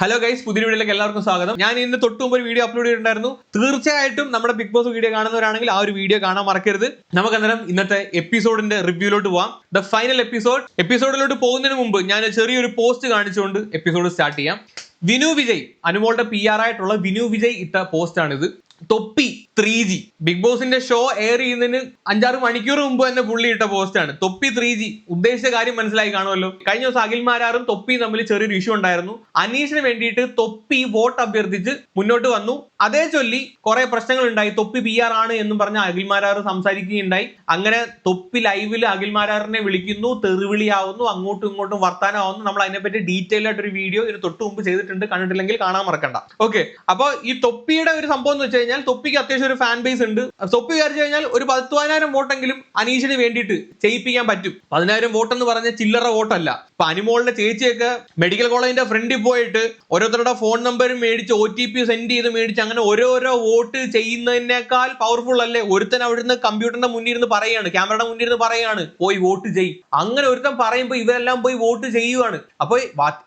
Hello guys പുതിയ വീഡിയോയിലേക്ക് എല്ലാവർക്കും സ്വാഗതം. ഞാൻ ഇന്ന് തൊട്ട് മുമ്പ് ഒരു വീഡിയോ അപ്ലോഡ് ചെയ്തിട്ടുണ്ടായിരുന്നു. തീർച്ചയായിട്ടും നമ്മുടെ ബിഗ് ബോസ് വീഡിയോ കാണുന്നവരാണെങ്കിൽ ആ ഒരു വീഡിയോ കാണാൻ മറക്കരുത്. നമുക്ക് അന്നേരം ഇന്നത്തെ എപ്പിസോഡിന്റെ റിവ്യൂലോട്ട് പോവാം. ദ ഫൈനൽ എപ്പിസോഡ് എപ്പിസോഡിലോട്ട് പോകുന്നതിന് മുമ്പ് ഞാൻ ചെറിയൊരു പോസ്റ്റ് കാണിച്ചുകൊണ്ട് എപ്പിസോഡ് സ്റ്റാർട്ട് ചെയ്യാം. വിനു വിജയ് അനുമോളുടെ പി ആർ ആയിട്ടുള്ള വിനു വിജയ് ഇട്ട പോസ്റ്റ് ആണിത്. തൊപ്പി ത്രീ ജി ബിഗ് ബോസിന്റെ ഷോ എയർ ചെയ്യുന്നതിന് അഞ്ചാറ് മണിക്കൂർ മുമ്പ് തന്നെ പുള്ളി ഇട്ട പോസ്റ്റ് ആണ്. തൊപ്പി ത്രീ ജി ഉദ്ദേശിച്ച കാര്യം മനസ്സിലായി കാണുമല്ലോ? കഴിഞ്ഞ ദിവസം അഖിൽമാരാറും തൊപ്പിയും തമ്മിൽ ചെറിയൊരു ഇഷ്യൂ ഉണ്ടായിരുന്നു. അനീഷിന് വേണ്ടിയിട്ട് തൊപ്പി വോട്ട് അഭ്യർത്ഥിച്ച് മുന്നോട്ട് വന്നു. അതേ ചൊല്ലി കുറെ പ്രശ്നങ്ങൾ ഉണ്ടായി. തൊപ്പി പി ആർ ആണ് എന്ന് പറഞ്ഞ അഖിൽമാരാറ് സംസാരിക്കുകയുണ്ടായി. അങ്ങനെ തൊപ്പി ലൈവിൽ അഖിൽമാരാറിനെ വിളിക്കുന്നു തെറിവിളിയാവുന്നു അങ്ങോട്ടും ഇങ്ങോട്ടും വർത്താനമാവുന്നു. നമ്മൾ അതിനെപ്പറ്റി ഡീറ്റെയിൽ ആയിട്ട് ഒരു വീഡിയോ ഇതിന് തൊട്ട് മുമ്പ് ചെയ്തിട്ടുണ്ട്. കണ്ടിട്ടില്ലെങ്കിൽ കാണാൻ മറക്കണ്ട. ഓക്കെ അപ്പോൾ ഈ തൊപ്പിയുടെ ഒരു സംഭവം എന്ന് വെച്ച് കഴിഞ്ഞാൽ തൊപ്പിക്ക് അത്യാവശ്യം ഒരു ഫാൻ ബേസ് ഉണ്ട്. തൊപ്പി വിചാരിച്ചു കഴിഞ്ഞാൽ ഒരു പത്ത് പതിനായിരം വോട്ടെങ്കിലും അനീഷിന് വേണ്ടിയിട്ട് ചെയ്യിപ്പിക്കാൻ പറ്റും. പതിനായിരം വോട്ട് എന്ന് പറഞ്ഞ ചില്ലറ വോട്ടല്ല. ഇപ്പൊ അനുമോളിന്റെ ചേച്ചിയൊക്കെ മെഡിക്കൽ കോളേജിന്റെ ഫ്രണ്ടിൽ പോയിട്ട് ഓരോരുത്തരുടെ ഫോൺ നമ്പർ മേടിച്ച് ഒ ടി പി സെൻഡ് ചെയ്ത് മേടിച്ച് അങ്ങനെ ഓരോരോ വോട്ട് ചെയ്യുന്നതിനേക്കാൾ പവർഫുൾ അല്ലേ? ഒരുത്തൻ അവിടുന്ന് കമ്പ്യൂട്ടറിന്റെ മുന്നിൽ ഇരുന്ന് പറയാണ് ക്യാമറയുടെ മുന്നിൽ ഇരുന്ന് പറയാണ് പോയി വോട്ട് ചെയ്. അങ്ങനെ ഒരുത്തൻ പറയുമ്പോൾ ഇവരെല്ലാം പോയി വോട്ട് ചെയ്യുവാണ്. അപ്പൊ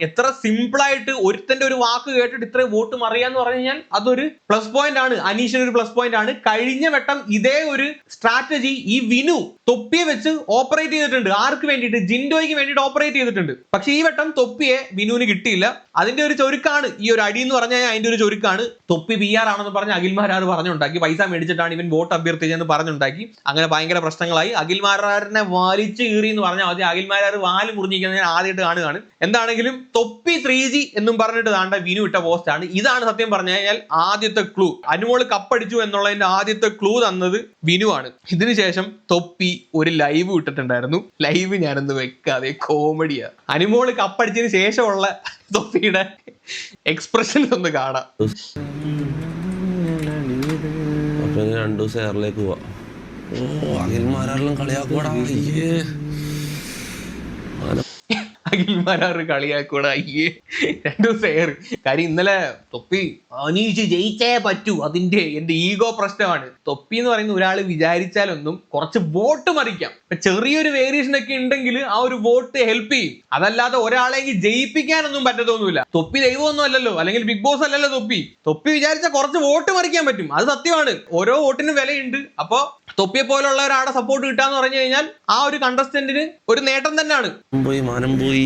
എത്ര സിമ്പിൾ ആയിട്ട് ഒരുത്തന്റെ ഒരു വാക്ക് കേട്ടിട്ട് ഇത്രയും വോട്ട് മറിയാന്ന് പറഞ്ഞു കഴിഞ്ഞാൽ അതൊരു പ്ലസ് പോയിന്റ് ആണ്. അനീഷിന് ഒരു പ്ലസ് പോയിന്റ് ആണ്. കഴിഞ്ഞ വട്ടം ഇതേ ഒരു സ്ട്രാറ്റജി ഈ വിനു തൊപ്പിയെ വെച്ച് ഓപ്പറേറ്റ് ചെയ്തിട്ടുണ്ട്. ആർക്ക് വേണ്ടിയിട്ട്? ജിൻഡോയ്ക്ക് വേണ്ടിയിട്ട് ഓപ്പറേറ്റ് ചെയ്തിട്ടുണ്ട്. പക്ഷെ ഈ വട്ടം തൊപ്പിയെ വിനുവിന് കിട്ടിയില്ല. അതിന്റെ ഒരു ചൊരുക്കാണ്. ഈ ഒരു അടി എന്ന് പറഞ്ഞാൽ അതിന്റെ ഒരു ചൊരുക്കാണ്. തൊപ്പി പി ആർ ആണെന്ന് പറഞ്ഞ് അഖിൽമാരാർ പറഞ്ഞുണ്ടാക്കി. പൈസ മേടിച്ചിട്ടാണ് ഇവൻ വോട്ട് അഭ്യർത്ഥിച്ചെന്ന് പറഞ്ഞുണ്ടാക്കി. അങ്ങനെ ഭയങ്കര പ്രശ്നങ്ങളായി. അഖിൽമാരാറിനെ വലിച്ചു കീറി എന്ന് പറഞ്ഞാൽ ആദ്യം അഖിൽമാരാർ വാൽ മുറിഞ്ഞിരിക്കുന്നത് ഞാൻ ആദ്യമായിട്ട് കാണുകയാണ്. എന്താണെങ്കിലും തൊപ്പി ത്രീ ജി എന്നും പറഞ്ഞിട്ട് താണ്ട വിനു ഇട്ട പോസ്റ്റ് ആണ്. ഇതാണ് സത്യം പറഞ്ഞു കഴിഞ്ഞാൽ ആദ്യത്തെ ക്ലൂ അനുമോൾ കപ്പടിച്ചു എന്നുള്ളതിന്റെ ആദ്യത്തെ ക്ലൂ തന്നത് വിനു ആണ്. ഇതിനുശേഷം തൊപ്പി ഒരു ലൈവ് ഇട്ടിട്ടുണ്ടായിരുന്നു. ലൈവ് ഞാനൊന്ന് വെക്കാതെ കോമഡിയാ അനുമോൾ കപ്പടിച്ചതിന് ശേഷമുള്ള തൊപ്പിയുടെ എക്സ്പ്രഷൻ ഒന്ന് കാണാം. രണ്ടു ദിവസം എയറിലേക്ക് പോവാ. ഓ അഖിൽമാരെല്ലാം അയ്യേ. അഖിൽമാരാറ് കളിയാക്കൂട അയ്യേ രണ്ടു ദിവസം ഏറ്. കാര്യം ഇന്നലെ തൊപ്പി അനീഷ് ജയിച്ചേ പറ്റൂ. അതിന്റെ എന്റെ ഈഗോ പ്രശ്നമാണ്. തൊപ്പി എന്ന് പറയുന്ന ഒരാൾ വിചാരിച്ചാലൊന്നും കുറച്ച് വോട്ട് മറിക്കാം ചെറിയൊരു വേരിയേഷൻ ഒക്കെ ഉണ്ടെങ്കിൽ ആ ഒരു വോട്ട് ഹെൽപ്പ് ചെയ്യും. അതല്ലാതെ ഒരാളെ ജയിപ്പിക്കാനൊന്നും പറ്റത്തൊന്നുമില്ല. തൊപ്പി ദൈവമൊന്നും അല്ലല്ലോ. അല്ലെങ്കിൽ ബിഗ് ബോസ് അല്ലല്ലോ തൊപ്പി. തൊപ്പി വിചാരിച്ചാൽ കുറച്ച് വോട്ട് മറിക്കാൻ പറ്റും. അത് സത്യമാണ്. ഓരോ വോട്ടിനും വിലയുണ്ട്. അപ്പൊ തൊപ്പിയെ പോലുള്ള ഒരാളെ സപ്പോർട്ട് കിട്ടാന്ന് പറഞ്ഞു കഴിഞ്ഞാൽ ആ ഒരു കണ്ടസ്റ്റന്റിന് ഒരു നേട്ടം തന്നെയാണ്. പോയി മാനം പോയി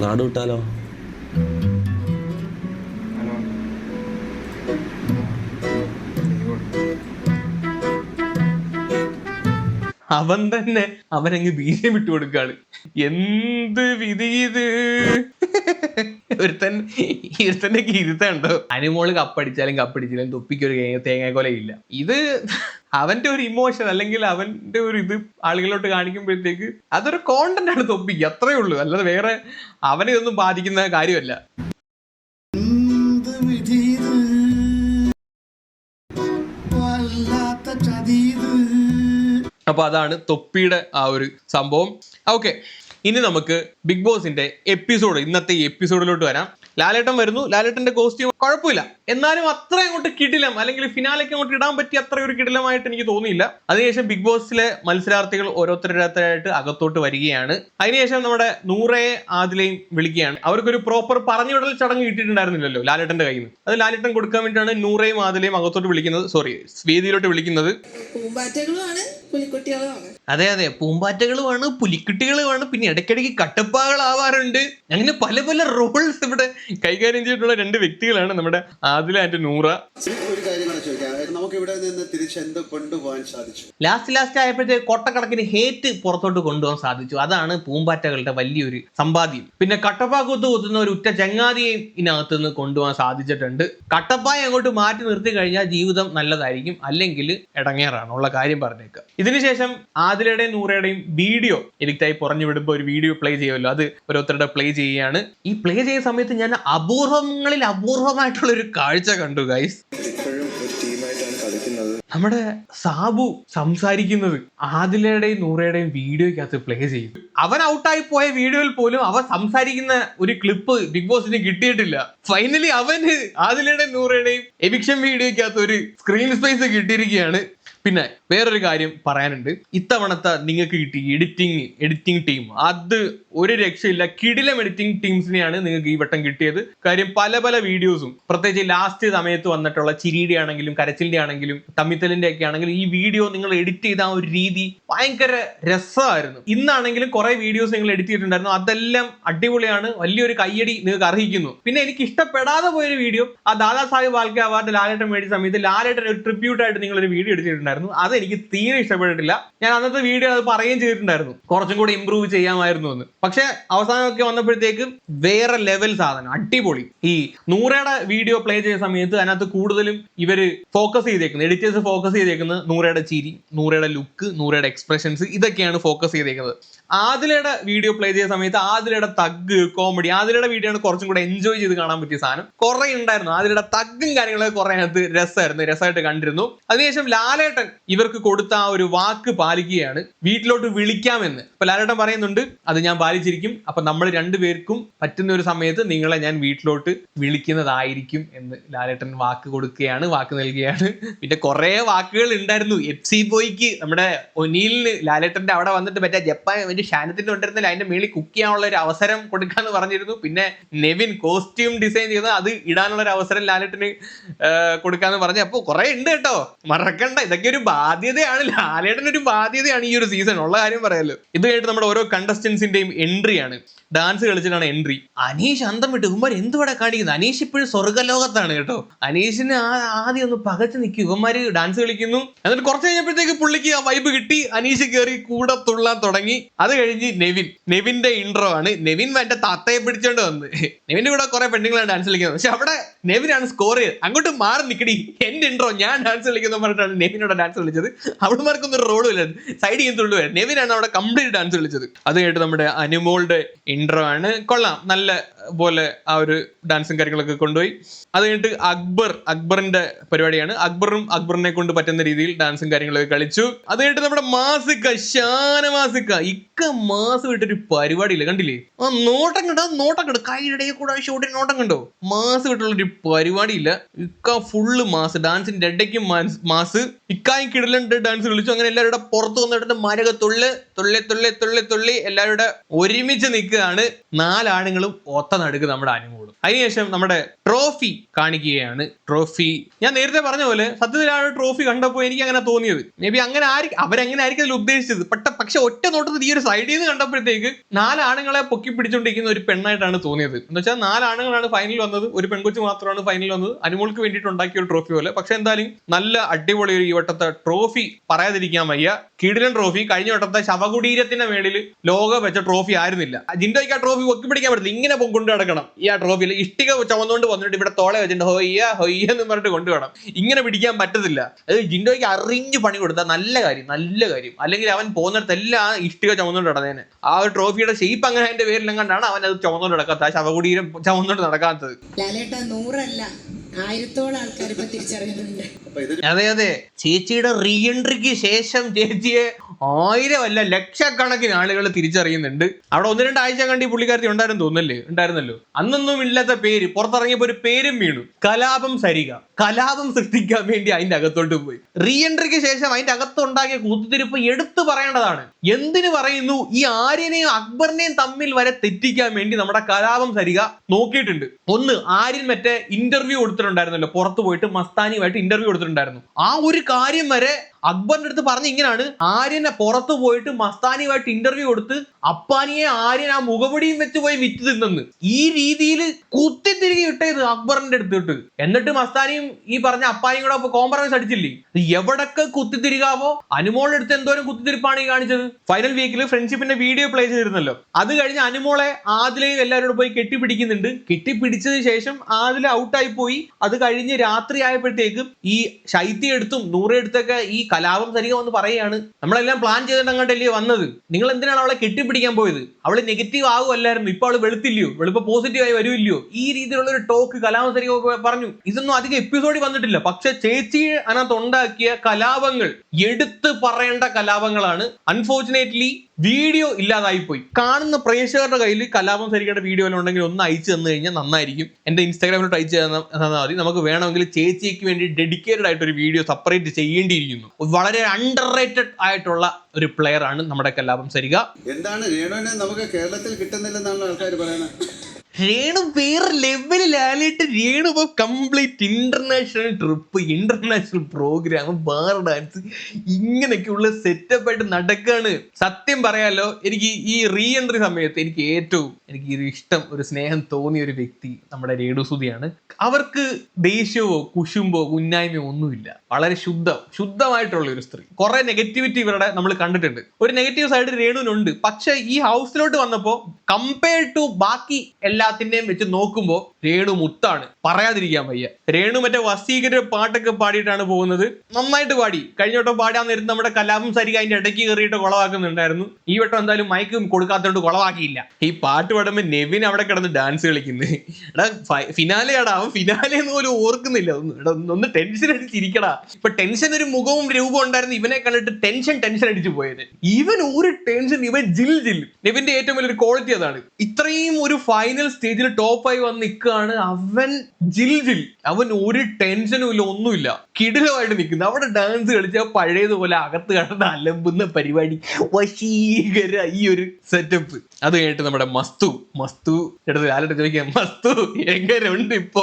നാട് വിട്ടാലോ അവൻ തന്നെ അവനങ്ങ് ബീജം വിട്ടു കൊടുക്കാണ് എന്ത് വിധി ഇത്? ഒരുത്തൻ ഒരുത്തന്റെ ഇരുത്തുണ്ടോ അനുമോൾ കപ്പടിച്ചാലും കപ്പടിച്ചാലും തുപ്പിക്കൊരു തേങ്ങ കൊല ഇല്ല. ഇത് അവന്റെ ഒരു ഇമോഷൻ അല്ലെങ്കിൽ അവന്റെ ഒരു ഇത് ആളുകളോട്ട് കാണിക്കുമ്പോഴത്തേക്ക് അതൊരു കോണ്ടന്റ് ആണ് തൊപ്പിക്ക് അത്രേ ഉള്ളൂ. അല്ലാതെ വേറെ അവനെ ഒന്നും ബാധിക്കുന്ന കാര്യമല്ല. അപ്പൊ അതാണ് തൊപ്പിയുടെ ആ ഒരു സംഭവം. ഓക്കെ ഇനി നമുക്ക് ബിഗ് ബോസിന്റെ എപ്പിസോഡ് ഇന്നത്തെ ഈ എപ്പിസോഡിലോട്ട് വരാം. ലാലേട്ടൻ വരുന്നു. ലാലേട്ടന്റെ കോസ്റ്റ്യൂം കുഴപ്പമില്ല. എന്നാലും അത്ര അങ്ങോട്ട് കിടിലം അല്ലെങ്കിൽ ഫിനാലേക്ക് അങ്ങോട്ട് ഇടാൻ പറ്റിയ അത്ര ഒരു കിടിലമായിട്ട് എനിക്ക് തോന്നിയില്ല. അതിനുശേഷം ബിഗ് ബോസിലെ മത്സരാർത്ഥികൾ ഓരോരുത്തരോരുത്തരായിട്ട് അകത്തോട്ട് വരികയാണ്. അതിനുശേഷം നമ്മുടെ നൂറയെ ആദിലെയും വിളിക്കുകയാണ്. അവർക്കൊരു പ്രോപ്പർ പറഞ്ഞുവിടൽ ചടങ്ങ് കിട്ടിയിട്ടുണ്ടായിരുന്നില്ലല്ലോ ലാലേട്ടന്റെ കയ്യിൽ നിന്ന്. അത് ലാലേട്ടൻ കൊടുക്കാൻ വേണ്ടിയിട്ടാണ് നൂറയും ആദിലെയും അകത്തോട്ട് വിളിക്കുന്നത്. സോറി വേദിയിലോട്ട് വിളിക്കുന്നത്. അതെ അതെ. പൂമ്പാറ്റകളുമാണ് പുലിക്കുട്ടികളുമാണ്. പിന്നെ ഇടയ്ക്കിടയ്ക്ക് കട്ടപ്പാകളാവാറുണ്ട്. അങ്ങനെ പല പല റോൾസ് ഇവിടെ കൈകാര്യം ചെയ്തിട്ടുള്ള രണ്ട് വ്യക്തികളാണ് നമ്മുടെ ആദില ആൻഡ് നൂറ. ഒരു കാര്യം ഇവിടെ നിന്ന് തിരിച്ച് എന്ത് കൊണ്ടുപോകാൻ സാധിച്ചു? ലാസ്റ്റ് ലാസ്റ്റ് ആയപ്പോഴത്തെ കൊട്ടക്കണക്കിന് ഹേറ്റ് പുറത്തോട്ട് കൊണ്ടുപോകാൻ സാധിച്ചു. അതാണ് പൂമ്പാറ്റകളുടെ വലിയൊരു സമ്പാദ്യം. പിന്നെ കട്ടപ്പാക്കുത്ത് കുത്തുന്ന ഒരു ഉറ്റ ചങ്ങാതിയെയും ഇതിനകത്ത് നിന്ന് കൊണ്ടുപോകാൻ സാധിച്ചിട്ടുണ്ട്. കട്ടപ്പായ അങ്ങോട്ട് മാറ്റി നിർത്തി കഴിഞ്ഞാൽ ജീവിതം നല്ലതായിരിക്കും. അല്ലെങ്കിൽ ഇടങ്ങേറാണ്. ഉള്ള കാര്യം പറഞ്ഞേക്കുക ഇതിനുശേഷം ആദിലയുടെയും നൂറയുടെയും വീഡിയോ എനിക്കായി പുറഞ്ഞു വിടുമ്പോൾ ഒരു വീഡിയോ പ്ലേ ചെയ്യുമല്ലോ. അത് ഓരോരുത്തരുടെ പ്ലേ ചെയ്യുകയാണ്. ഈ പ്ലേ ചെയ്യുന്ന സമയത്ത് ഞാൻ അപൂർവങ്ങളിൽ അപൂർവമായിട്ടുള്ള ഒരു കാഴ്ച കണ്ടു ഗൈസ് നമ്മുടെ സാബു സംസാരിക്കുന്നത് ആദിലയുടെയും നൂറയുടെയും വീഡിയോക്കകത്ത് പ്ലേ ചെയ്തു അവൻ ഔട്ടായി പോയ വീഡിയോയിൽ പോലും അവൻ സംസാരിക്കുന്ന ഒരു ക്ലിപ്പ് ബിഗ് ബോസിന് കിട്ടിയിട്ടില്ല. ഫൈനലി അവന് ആദിലയുടെയും നൂറയുടെയും എവിക്ഷൻ വീഡിയോക്കകത്ത് ഒരു സ്ക്രീൻ സ്പേസ് കിട്ടിയിരിക്കുകയാണ്. പിന്നെ വേറൊരു കാര്യം പറയാനുണ്ട്. ഇത്തവണത്തെ നിങ്ങൾക്ക് കിട്ടി എഡിറ്റിംഗ് എഡിറ്റിംഗ് ടീം അത് ഒരു രക്ഷയില്ല. കിടിലം എഡിറ്റിംഗ് ടീംസിനെയാണ് നിങ്ങൾക്ക് ഈ വട്ടം കിട്ടിയത്. കാര്യം പല പല വീഡിയോസും പ്രത്യേകിച്ച് ലാസ്റ്റ് സമയത്ത് വന്നിട്ടുള്ള ചിരിയുടെ ആണെങ്കിലും കരച്ചിലിന്റെ ആണെങ്കിലും തമ്മിത്തലിന്റെ ഒക്കെ ആണെങ്കിലും ഈ വീഡിയോ നിങ്ങൾ എഡിറ്റ് ചെയ്ത ആ ഒരു രീതി ഭയങ്കര രസമായിരുന്നു. ഇന്നാണെങ്കിലും കുറെ വീഡിയോസ് നിങ്ങൾ എഡിറ്റ് ചെയ്തിട്ടുണ്ടായിരുന്നു. അതെല്ലാം അടിപൊളിയാണ്. വലിയൊരു കയ്യടി നിങ്ങൾക്ക് അർഹിക്കുന്നു. പിന്നെ എനിക്ക് ഇഷ്ടപ്പെടാതെ പോയൊരു വീഡിയോ ആ ദാദാ സാഹിബ് ഫാൽക്കെ അവാർഡ് ലാലേട്ടൻ മേടിച്ച സമയത്ത് ലാലേട്ടൻ ഒരു ട്രിബ്യൂട്ടായിട്ട് നിങ്ങൾ ഒരു വീഡിയോ എടുത്തിട്ടുണ്ടായിരുന്നു അത് എനിക്ക് തീരെ ഇഷ്ടപ്പെട്ടിട്ടില്ല. ഞാൻ അന്നത്തെ വീഡിയോ അത് പറയുകയും ചെയ്തിട്ടുണ്ടായിരുന്നു. കുറച്ചും കൂടി ഇമ്പ്രൂവ് ചെയ്യാമായിരുന്നു എന്ന്. പക്ഷെ അവസാനമൊക്കെ വന്നപ്പോഴത്തേക്ക് വേറെ ലെവൽ സാധനം അടിപൊളി. ഈ നൂറയുടെ വീഡിയോ പ്ലേ ചെയ്ത സമയത്ത് അതിനകത്ത് കൂടുതലും ഇവർ ഫോക്കസ് ചെയ്തേക്കുന്നത് എഡിറ്റേഴ്സ് ഫോക്കസ് ചെയ്തേക്കുന്നത് നൂറയുടെ ചിരി നൂറയുടെ ലുക്ക് നൂറയുടെ എക്സ്പ്രഷൻസ് ഇതൊക്കെയാണ് ഫോക്കസ് ചെയ്തേക്കുന്നത്. ആദിലയുടെ വീഡിയോ പ്ലേ ചെയ്ത സമയത്ത് ആദിലയുടെ തഗ് കോമഡി ആദിലയുടെ വീഡിയോ ആണ് കുറച്ചും കൂടെ എൻജോയ് ചെയ്ത് കാണാൻ പറ്റിയ സാധനം. കുറെ ഉണ്ടായിരുന്നു. ആദിലയുടെ തഗ്ഗും കാര്യങ്ങളൊക്കെ കുറെ അതിനകത്ത് രസമായിരുന്നു രസമായിട്ട് കണ്ടിരുന്നു. അതിനുശേഷം ലാലേട്ടൻ ഇവർക്ക് കൊടുത്ത ആ ഒരു വാക്ക് പാലിക്കുകയാണ്. വീട്ടിലോട്ട് വിളിക്കാമെന്ന്. അപ്പൊ ലാലേട്ടൻ പറയുന്നുണ്ട് അത് ഞാൻ പാലിച്ചിരിക്കും. അപ്പൊ നമ്മൾ രണ്ടുപേർക്കും പറ്റുന്ന ഒരു സമയത്ത് നിങ്ങളെ ഞാൻ വീട്ടിലോട്ട് വിളിക്കുന്നതായിരിക്കും എന്ന് ലാലേട്ടൻ വാക്ക് കൊടുക്കുകയാണ് വാക്ക് നൽകുകയാണ്. പിന്നെ കുറെ വാക്കുകൾ ഉണ്ടായിരുന്നു. എഫ് സി ബോയ്ക്ക് നമ്മുടെ ഒനീലിന് ലാലേട്ടന്റെ അവിടെ വന്നിട്ട് മറ്റേ ജപ്പാൻ മറ്റേ ഷാനത്തിന്റെ ഉണ്ടായിരുന്നില്ല അതിന്റെ മേളിൽ കുക്ക് ചെയ്യാനുള്ള ഒരു അവസരം കൊടുക്കാന്ന് പറഞ്ഞിരുന്നു. പിന്നെ നെവിൻ കോസ്റ്റ്യൂം ഡിസൈൻ ചെയ്യുന്നത് അത് ഇടാനുള്ള ഒരു അവസരം ലാലേട്ടന് കൊടുക്കാന്ന് പറഞ്ഞു. അപ്പോൾ കുറെ ഉണ്ട് കേട്ടോ. മറക്കണ്ട. ഇതൊക്കെ ഒരു ബാധ്യതയാണ് ലാലേട്ടൻ ഒരു ബാധ്യതയാണ് ഈ ഒരു സീസൺ ഉള്ള കാര്യം പറയാലോ. ഇത് കഴിഞ്ഞിട്ട് നമ്മുടെ ഓരോ കണ്ടസ്റ്റൻസിന്റെയും എൻട്രി ആണ്. ഡാൻസ് കളിച്ചിട്ടാണ് എൻട്രി അനീഷ് അന്തം വിട്ട് ഇവന്മാർ എന്തുവിടെ കാണിക്കുന്നത് അനീഷ് ഇപ്പോഴും സ്വർഗലോകത്താണ് കേട്ടോ. അനീഷിന് ആദ്യം ഒന്ന് പകച്ച് നിൽക്കും. ഇവന്മാര് ഡാൻസ് കളിക്കുന്നു. എന്നിട്ട് കുറച്ച് കഴിഞ്ഞപ്പോഴത്തേക്ക് പുള്ളിക്ക് ആ വൈബ് കിട്ടി. അനീഷ് കയറി കൂടെ തുള്ളാൻ തുടങ്ങി. അത് കഴിഞ്ഞ് നെവിൻ. നെവിന്റെ ഇൻട്രോ ആണ്. നെവിൻ എന്റെ താത്തയെ പിടിച്ചോണ്ട് വന്ന്. നെവിന്റെ കൂടെ കുറെ പെണ്ണുങ്ങളാണ് ഡാൻസ് കളിക്കുന്നത്. പക്ഷെ അവിടെ നെവിനാണ് സ്കോർ ചെയ്ത് അങ്ങോട്ട് മാറി നിൽക്കടി എന്റെ ഇൻട്രോ ഞാൻ ഡാൻസ് കളിക്കുന്ന പറഞ്ഞിട്ടാണ് നെവിനോട് ഡാൻസ് കളിച്ചത്. അവിടെമാർക്കൊന്നും ഒരു റോളും ഇല്ല സൈഡ് ചെയ്യുന്ന തുള്ളു നെവിനാണ് അവിടെ കംപ്ലീറ്റ് ഡാൻസ് കളിച്ചത്. അത് കേട്ട് നമ്മുടെ അനുമോളുടെ ഇൻട്രോ ആണ്. കൊള്ളാം. നല്ല പോലെ ആ ഒരു ഡാൻസും കാര്യങ്ങളൊക്കെ കൊണ്ടുപോയി. അത് കഴിഞ്ഞിട്ട് അക്ബർ അക്ബറിന്റെ പരിപാടിയാണ്. അക്ബറും അക്ബറിനെ കൊണ്ട് പറ്റുന്ന രീതിയിൽ ഡാൻസും കാര്യങ്ങളൊക്കെ കളിച്ചു. അത് കഴിഞ്ഞിട്ട് നമ്മുടെ മാസിക്ക ശാന മാസിക്ക ഇക്ക മാസ് വിട്ടൊരു പരിപാടിയില്ല? കണ്ടില്ലേ? ആ നോട്ടം കണ്ടോ? നോട്ടം കണ്ടോ? കൈയുടെ കൂടെ ഷോട്ടിന് നോട്ടം കണ്ടോ? മാസം വിട്ടുള്ള ഒരു പരിപാടിയില്ല. ഇക്ക ഫുള്ള് മാസ്. ഡാൻസിന്റെ ഇടയ്ക്കും മാസ്- ഇക്കായും ഇക്കായും കിടലുണ്ട് ഡാൻസ് കളിച്ചു. അങ്ങനെ എല്ലാവരുടെ പുറത്ത് വന്നിട്ട് മരക തുള്ളി തുള്ളി തുള്ളി തുള്ളി തുള്ളി എല്ലാവരുടെ ഒരുമിച്ച് നിൽക്കുകയാണ്. നാലാണുങ്ങളും ഒത്ത നടുക്ക് നമ്മുടെ അനുമോളും. അതിനുശേഷം നമ്മുടെ ട്രോഫി കാണിക്കുകയാണ് ട്രോഫി. ഞാൻ നേരത്തെ പറഞ്ഞ പോലെ സത്യത്തിൽ ആ ട്രോഫി കണ്ടപ്പോൾ എനിക്ക് അങ്ങനെ തോന്നിയത്. മേ ബി അങ്ങനെ ആയിരിക്കും അവരങ്ങനെ ആയിരിക്കും അതിൽ ഉദ്ദേശിച്ചത്? പട്ട പക്ഷെ ഒറ്റ നോട്ടത്തിൽ ഈ ഒരു സൈഡിൽ നിന്ന് കണ്ടപ്പോഴത്തേക്ക് നാലാണുങ്ങളെ പൊക്കി പിടിച്ചുകൊണ്ടിരിക്കുന്ന ഒരു പെണ്ണായിട്ടാണ് തോന്നിയത്. എന്ന് വെച്ചാൽ നാലാണുങ്ങളാണ് ഫൈനൽ വന്നത്. ഒരു പെൺകൊച്ചു മാത്രമാണ് ഫൈനൽ വന്നത്. അനുമോൾക്ക് വേണ്ടിയിട്ട് ഉണ്ടാക്കിയ ഒരു ട്രോഫി പോലെ. പക്ഷെ എന്തായാലും നല്ല അടിപൊളി ഒരു ഈ വട്ടത്തെ ട്രോഫി പറയാതിരിക്കാൻ വയ്യ. കിടിലൻ ട്രോഫി കഴിഞ്ഞ വട്ടത്തെ ശവകുടീരത്തിന്റെ മേളിൽ ലോകം വെച്ച ട്രോഫി ആയിരുന്നില്ല. ജിൻഡോയ്ക്ക് ആ ട്രോഫി പൊക്കി പിടിക്കാൻ പറ്റില്ല ഇങ്ങനെ കൊണ്ടു നടക്കണം. ഈ ആ ട്രോഫിയിൽ ഇഷ്ടിക ചുമന്നുകൊണ്ട് വന്നിട്ട് ഇവിടെ തോളെ വെച്ചിട്ട് ഹൊയ്യ ഹൊയ്യ എന്ന് പറഞ്ഞിട്ട് കൊണ്ടുവേണം ഇങ്ങനെ പിടിക്കാൻ പറ്റത്തില്ല. അത് ജിൻഡോയ്ക്ക് അറിഞ്ഞ് പണി കൊടുത്താൽ നല്ല കാര്യം നല്ല കാര്യം. അല്ലെങ്കിൽ അവൻ പോകുന്നിടത്തെല്ലാം ആ ഇഷ്ടിക ചുമന്നുകൊണ്ട് നടന്നേനെ. ആ ഒരു ട്രോഫിയുടെ ഷേപ്പ് അങ്ങനെ അതിന്റെ പേരിലും കണ്ടാണ് അവൻ അത് ചുമന്നുകൊണ്ട് നടക്കാത്ത ആ ശവകുടീരം ചുമന്നുകൊണ്ട് നടക്കാത്തത്. നൂറല്ല. ആയിരത്തോളം ആൾക്കാർ ഇപ്പൊ തിരിച്ചറിയുന്നുണ്ട് അതെ അതെ. ചേച്ചിയുടെ റീഎൻട്രിക്ക് ശേഷം ചേച്ചിയെ ആയിരം അല്ല ലക്ഷക്കണക്കിന് ആളുകൾ തിരിച്ചറിയുന്നുണ്ട്. അവിടെ ഒന്ന് രണ്ട് ആഴ്ച കണ്ടി പുള്ളിക്കാരത്തി ഉണ്ടായിരുന്നു തോന്നല്ലേ ഉണ്ടായിരുന്നല്ലോ. അന്നൊന്നും ഇല്ലാത്ത പേര് പുറത്തിറങ്ങിയപ്പോ ഒരു പേരും വീണു. കലാപം സരിക. കലാപം സൃഷ്ടിക്കാൻ വേണ്ടി അതിന്റെ അകത്തോട്ട് പോയി. റീ എൻട്രിക്ക് ശേഷം അതിന്റെ അകത്തുണ്ടാക്കിയ കൂത്തുതിരിപ്പ് എടുത്തു പറയേണ്ടതാണ്. എന്തിനു പറയുന്നു? ഈ ആര്യനെയും അക്ബറിനെയും തമ്മിൽ വരെ തെറ്റിക്കാൻ വേണ്ടി നമ്മുടെ കലാപം സരിക നോക്കിയിട്ടുണ്ട്. ഒന്ന് ആര്യൻ മറ്റേ ഇന്റർവ്യൂ കൊടുത്തിട്ടുണ്ടായിരുന്നല്ലോ. പുറത്തു പോയിട്ട് മസ്താനിയുമായിട്ട് ഇന്റർവ്യൂ കൊടുത്തിട്ടുണ്ടായിരുന്നു. ആ ഒരു കാര്യം വരെ അക്ബറിന്റെ അടുത്ത് പറഞ്ഞ ഇങ്ങനെയാണ് ആര്യനെ പുറത്തു പോയിട്ട് മസ്താനിയുമായിട്ട് ഇന്റർവ്യൂ കൊടുത്ത് അപ്പാനിയെ ആര്യൻ ആ മുഖപടിയും വെച്ച് പോയി വിറ്റ് തിന്നെന്ന്. ഈ രീതിയിൽ കുത്തി തിരികെ ഇട്ടേത് അക്ബറിന്റെ അടുത്തിട്ട്. എന്നിട്ട് മസ്താനിയും ഈ പറഞ്ഞ അപ്പാനിയും കൂടെ കോംപ്രമൈസ് അടിച്ചില്ലേ? എവിടൊക്കെ കുത്തിത്തിരികാവോ അനുമോളുടെ അടുത്ത് എന്തോരം കുത്തിത്തിരിപ്പാണ് ഈ കാണിച്ചത്? ഫൈനൽ വീക്കിൽ ഫ്രണ്ട്ഷിപ്പിന്റെ വീഡിയോ പ്ലേ ചെയ്തിരുന്നല്ലോ. അത് കഴിഞ്ഞ് അനുമോളെ ആദിലയും എല്ലാവരോടും പോയി കെട്ടിപ്പിടിക്കുന്നുണ്ട്. കെട്ടിപ്പിടിച്ചതിന് ശേഷം ആദില ഔട്ടായി പോയി. അത് കഴിഞ്ഞ് രാത്രി ആയപ്പോഴത്തേക്കും ഈ ശൈത്യ എടുത്തും നൂറെടുത്തൊക്കെ ഈ കലാപം സരിക എന്ന് പറയുകയാണ്. നമ്മളെല്ലാം പ്ലാൻ ചെയ്തിട്ട് അങ്ങോട്ടല്ലേ വന്നത്. നിങ്ങൾ എന്തിനാണ് അവളെ കെട്ടിപ്പിടിക്കാൻ പോയത്? അവൾ നെഗറ്റീവ് ആകുമല്ലായിരുന്നു ഇപ്പൊ അവൾ വെളുത്തില്ലയോ? വെളുപ്പ് പോസിറ്റീവ് ആയി വരുമില്ലയോ ഈ രീതിയിലുള്ള ഒരു ടോക്ക് കലാപം സരിക പറഞ്ഞു. ഇതൊന്നും അധികം എപ്പിസോഡിൽ വന്നിട്ടില്ല. പക്ഷെ ചേച്ചി അതിനകത്ത് ഉണ്ടാക്കിയ കലാപങ്ങൾ എടുത്ത് പറയേണ്ട കലാപങ്ങളാണ്. അൺഫോർച്ചുനേറ്റ്ലി വീഡിയോ ഇല്ലാതായി പോയി കാണുന്ന പ്രേക്ഷകരുടെ കയ്യിൽ കലാപം സരികയുടെ വീഡിയോ ഉണ്ടെങ്കിൽ ഒന്ന് അയച്ചു തന്നു കഴിഞ്ഞാൽ നന്നായിരിക്കും. എന്റെ ഇൻസ്റ്റാഗ്രാമിലോട്ട് അയച്ചു തന്ന- തന്നാൽ മതി. നമുക്ക് വേണമെങ്കിൽ ചേച്ചിക്ക് വേണ്ടി ഡെഡിക്കേറ്റഡ് ആയിട്ട് ഒരു വീഡിയോ സെപ്പറേറ്റ് ചെയ്യേണ്ടിയിരിക്കുന്നു. വളരെ അണ്ടർ റേറ്റഡ് ആയിട്ടുള്ള ഒരു പ്ലെയർ ആണ് നമ്മുടെ കലാപം സരിക. എന്താണ് നമുക്ക് കേരളത്തിൽ കിട്ടുന്നില്ലെന്നാണ് ആൾക്കാർ പറയുന്നത്. രേണു വേറെ ലെവലിലായിട്ട് രേണു ഇപ്പൊ complete international trip international program bar dance ഇങ്ങനെയൊക്കെയുള്ള സെറ്റപ്പ് ആയിട്ട് നടക്കാണ്. സത്യം പറയാലോ എനിക്ക് ഈ റീ എൻട്രി സമയത്ത് എനിക്ക് ഏറ്റവും എനിക്ക് ഒരു ഇഷ്ടം ഒരു സ്നേഹം തോന്നിയ ഒരു വ്യക്തി നമ്മുടെ രേണു സുധിയാണ്. അവർക്ക് ദേഷ്യമോ കുശുമ്പോ ഉന്നായ്മയോ ഒന്നുമില്ല. വളരെ ശുദ്ധം ശുദ്ധമായിട്ടുള്ള ഒരു സ്ത്രീ. കുറെ നെഗറ്റിവിറ്റി ഇവരുടെ നമ്മൾ കണ്ടിട്ടുണ്ട്. ഒരു നെഗറ്റീവ് സൈഡ് രേണുവിനുണ്ട്. പക്ഷെ ഈ ഹൗസിലോട്ട് വന്നപ്പോ കമ്പയർ ടു ബാക്കി എല്ലാത്തിന്റെയും വെച്ച് നോക്കുമ്പോ രേണു മുത്താണ്. പറയാതിരിക്കാൻ വയ്യ. രേണു മറ്റേ വസീകരുടെ പാട്ടൊക്കെ പാടിയിട്ടാണ് പോകുന്നത്. നന്നായിട്ട് പാടി. കഴിഞ്ഞ വട്ടം പാടാൻ നേരത്ത് നമ്മുടെ കലാപം സരിക അതിന്റെ ഇടയ്ക്ക് കയറിയിട്ട് കുളവാക്കുന്നുണ്ടായിരുന്നു. ഈ വട്ടം എന്തായാലും മൈക്ക് കൊടുക്കാത്തോണ്ട് കുളവാക്കിയില്ല. ഈ പാട്ട് പാടുമ്പോ നെവിൻ അവിടെ കിടന്ന് ഡാൻസ് കളിക്കുന്നത് എടാ ഫിനാലെയാടാ അവൻ ഫിനാലെ എന്ന് പോലും ഓർക്കുന്നില്ല. ഒന്ന് ഒന്ന് ടെൻഷൻ അടിച്ചിരിക്കടാ. ഇപ്പൊ ടെൻഷൻ ഒരു മുഖവും രൂപവും ഉണ്ടായിരുന്നു. ഇവനെ കണ്ടിട്ട് ടെൻഷൻ ടെൻഷൻ അടിച്ചു പോയത്. ഇവൻ ഒരു ടെൻഷൻ ഇവൻ ജിൽ ജിൽ. നെവിന്റെ ഏറ്റവും വലിയൊരു ക്വാളിറ്റി അതാണ്. ഇത്രയും ഒരു ഫൈനൽ സ്റ്റേജിൽ ടോപ്പ് ആയി വന്ന് നിൽക്കുകയാണ് അവൻ ജിൽ ജിൽ അവൻ ഒരു ടെൻഷനും ഇല്ല ഒന്നുമില്ല. കിടിലമായിട്ട് നിൽക്കുന്നു. അവിടെ ഡാൻസ് കളിച്ച പഴയതുപോലെ അകത്ത് കടന്ന് അലമ്പുന്ന പരിപാടി. വശീകര ഈ ഒരു സെറ്റപ്പ് അത് കഴിഞ്ഞിട്ട് നമ്മുടെ മസ്തു മസ്തു എടുത്ത് കാലിട്ട് ചോദിക്കാം മസ്തു എങ്ങനെയുണ്ട് ഇപ്പോ?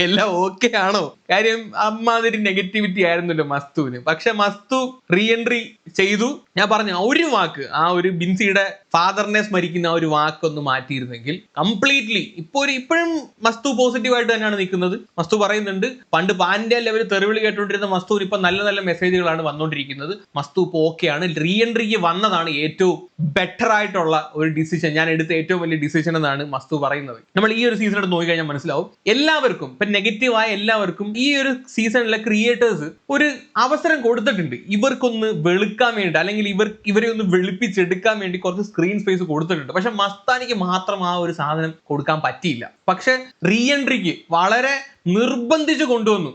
എല്ലാം ഓക്കെ ആണോ? കാര്യം അമ്മാതിരി നെഗറ്റിവിറ്റി ആയിരുന്നല്ലോ മസ്തുവിന്. പക്ഷെ മസ്തു റീഎൻട്രി ചെയ്തു. ഞാൻ പറഞ്ഞു ഒരു വാക്ക് ആ ഒരു ബിൻസിയുടെ ഫാദറിനെ സ്മരിക്കുന്ന ആ ഒരു വാക്കൊന്ന് മാറ്റിയിരുന്നെങ്കിൽ കംപ്ലീറ്റ്ലി ഇപ്പോ ഒരു ഇപ്പോഴും മസ്തു പോസിറ്റീവായിട്ട് തന്നെയാണ് നിൽക്കുന്നത്. മസ്തു പറയുന്നുണ്ട് പണ്ട് പാൻഡ്യ ലെവൽ തെറിവിളി കേട്ടുകൊണ്ടിരുന്ന മസ്തുവിന് ഇപ്പൊ നല്ല നല്ല മെസ്സേജുകളാണ് വന്നുകൊണ്ടിരിക്കുന്നത് മസ്തു ഇപ്പോൾ ഓക്കെയാണ് റീ എൻട്രിക്ക് വന്നതാണ് ഏറ്റവും ബെറ്റർ ആയിട്ടുള്ള ഒരു ഡിസിഷൻ ഞാൻ എടുത്ത ഏറ്റവും വലിയ ഡിസിഷൻ എന്നാണ് മസ്തു പറയുന്നത്. നമ്മൾ ഈ ഒരു സീസൺ എടുത്ത് നോക്കിക്കഴിഞ്ഞാൽ മനസ്സിലാവും. എല്ലാവർക്കും ഇപ്പൊ നെഗറ്റീവ് ആയ എല്ലാവർക്കും ഈ ഒരു സീസണിലെ ക്രിയേറ്റേഴ്സ് ഒരു അവസരം കൊടുത്തിട്ടുണ്ട്. ഇവർക്കൊന്ന് വെളുക്കാൻ വേണ്ടി അല്ലെങ്കിൽ ഇവർ ഇവരെ ഒന്ന് വെളുപ്പിച്ചെടുക്കാൻ വേണ്ടി കുറച്ച് സ്ക്രീൻ സ്പേസ് കൊടുത്തിട്ടുണ്ട്. പക്ഷെ മസ്താനിക്ക് മാത്രം ആ ഒരു സാധനം കൊടുക്കാൻ പറ്റിയില്ല. പക്ഷെ റീ എൻട്രിക്ക് വളരെ നിർബന്ധിച്ച് കൊണ്ടുവന്നു.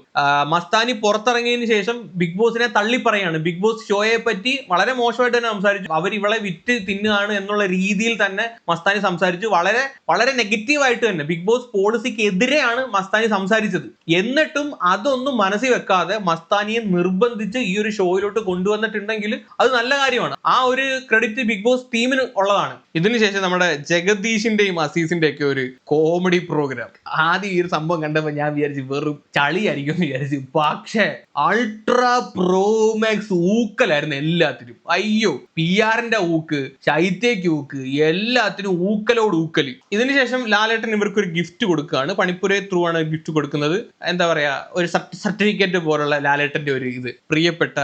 മസ്താനി പുറത്തിറങ്ങിയതിന് ശേഷം ബിഗ് ബോസിനെ തള്ളി പറയാണ് ബിഗ് ബോസ് ഷോയെ പറ്റി വളരെ മോശമായിട്ട് തന്നെ സംസാരിച്ചു. അവർ ഇവളെ വിറ്റ് തിന്നുകയാണ് എന്നുള്ള രീതിയിൽ തന്നെ മസ്താനി സംസാരിച്ചു. വളരെ വളരെ നെഗറ്റീവ് ആയിട്ട് തന്നെ ബിഗ് ബോസ് പോളിസിക്ക് എതിരെയാണ് മസ്താനി സംസാരിച്ചത്. എന്നിട്ടും അതൊന്നും മനസ്സിൽ വെക്കാതെ മസ്താനിയെ നിർബന്ധിച്ച് ഈ ഒരു ഷോയിലോട്ട് കൊണ്ടുവന്നിട്ടുണ്ടെങ്കിൽ അത് നല്ല കാര്യമാണ്. ആ ഒരു ക്രെഡിറ്റ് ബിഗ് ബോസ് ടീമിന് ഉള്ളതാണ്. ഇതിനുശേഷം നമ്മുടെ ജഗദീഷിന്റെയും അസീസിന്റെ ഒക്കെ ഒരു കോമഡി പ്രോഗ്രാം ആദ്യം ഈ ഒരു സംഭവം കണ്ടപ്പോൾ ഞാൻ വിചാരിച്ചു വെറും ചളിയായിരിക്കും എന്ന് വിചാരിച്ചു. പക്ഷേ അൾട്രാ പ്രോമാക്സ് ഊക്കലായിരുന്നു എല്ലാത്തിനും അയ്യോ പി ആറിന്റെ ഊക്ക് ശൈത്യക്ക് ഊക്ക് എല്ലാത്തിനും ഊക്കലോട് ഊക്കൽ ഇതിനുശേഷം ലാലേട്ടൻ ഇവർക്ക് ഒരു ഗിഫ്റ്റ് കൊടുക്കുകയാണ്. പണിപ്പുര ത്രൂ ആണ് ഗിഫ്റ്റ് കൊടുക്കുന്നത്. എന്താ പറയാ ഒരു സർട്ടിഫിക്കറ്റ് പോലുള്ള ലാലേട്ടന്റെ ഒരു ഇത്. പ്രിയപ്പെട്ട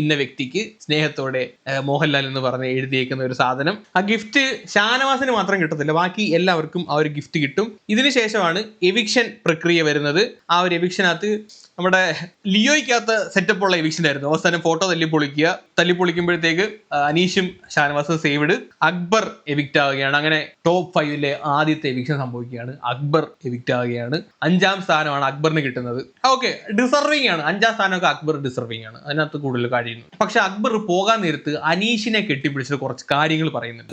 ഇന്ന വ്യക്തിക്ക് സ്നേഹത്തോടെ മോഹൻലാൽ എന്ന് പറഞ്ഞ് എഴുതിയേക്കുന്ന ഒരു സാധനം. ആ ഗിഫ്റ്റ് ഷാനവാസിന് മാത്രം കിട്ടത്തില്ല. ബാക്കി എല്ലാവർക്കും ആ ഒരു ഗിഫ്റ്റ് കിട്ടും. ഇതിനുശേഷമാണ് എവിക്ഷൻ പ്രക്രിയ വരുന്നത്. ആ ഒരു എവിക്ഷനകത്ത് നമ്മുടെ ലിയോയ്ക്കകത്ത് സെറ്റപ്പ് ഉള്ള എവിക്ഷൻ ആയിരുന്നു. അവസാനം ഫോട്ടോ തല്ലി പൊളിക്കുക തല്ലി പൊളിക്കുമ്പോഴത്തേക്ക് അനീഷും ഷാനവാസും സേവ്ഡ് അക്ബർ എവിക്റ്റ് ആവുകയാണ്. അങ്ങനെ ടോപ്പ് ഫൈവിലെ ആദ്യത്തെ എവിക്ഷൻ സംഭവിക്കുകയാണ്. അക്ബർ എവിക്റ്റ് ആവുകയാണ്. അഞ്ചാം സ്ഥാനമാണ് അക്ബറിന് കിട്ടുന്നത്. ഓക്കെ ഡിസർവിംഗ് ആണ്. അഞ്ചാം സ്ഥാനമൊക്കെ അക്ബർ ഡിസർവിംഗ് ആണ്. അതിനകത്ത് കൂടുതൽ കഴിയുന്നു പക്ഷെ അക്ബർ പോകാൻ നേരത്ത് അനീഷിനെ കെട്ടിപ്പിടിച്ച് കുറച്ച് കാര്യങ്ങൾ പറയുന്നുണ്ട്.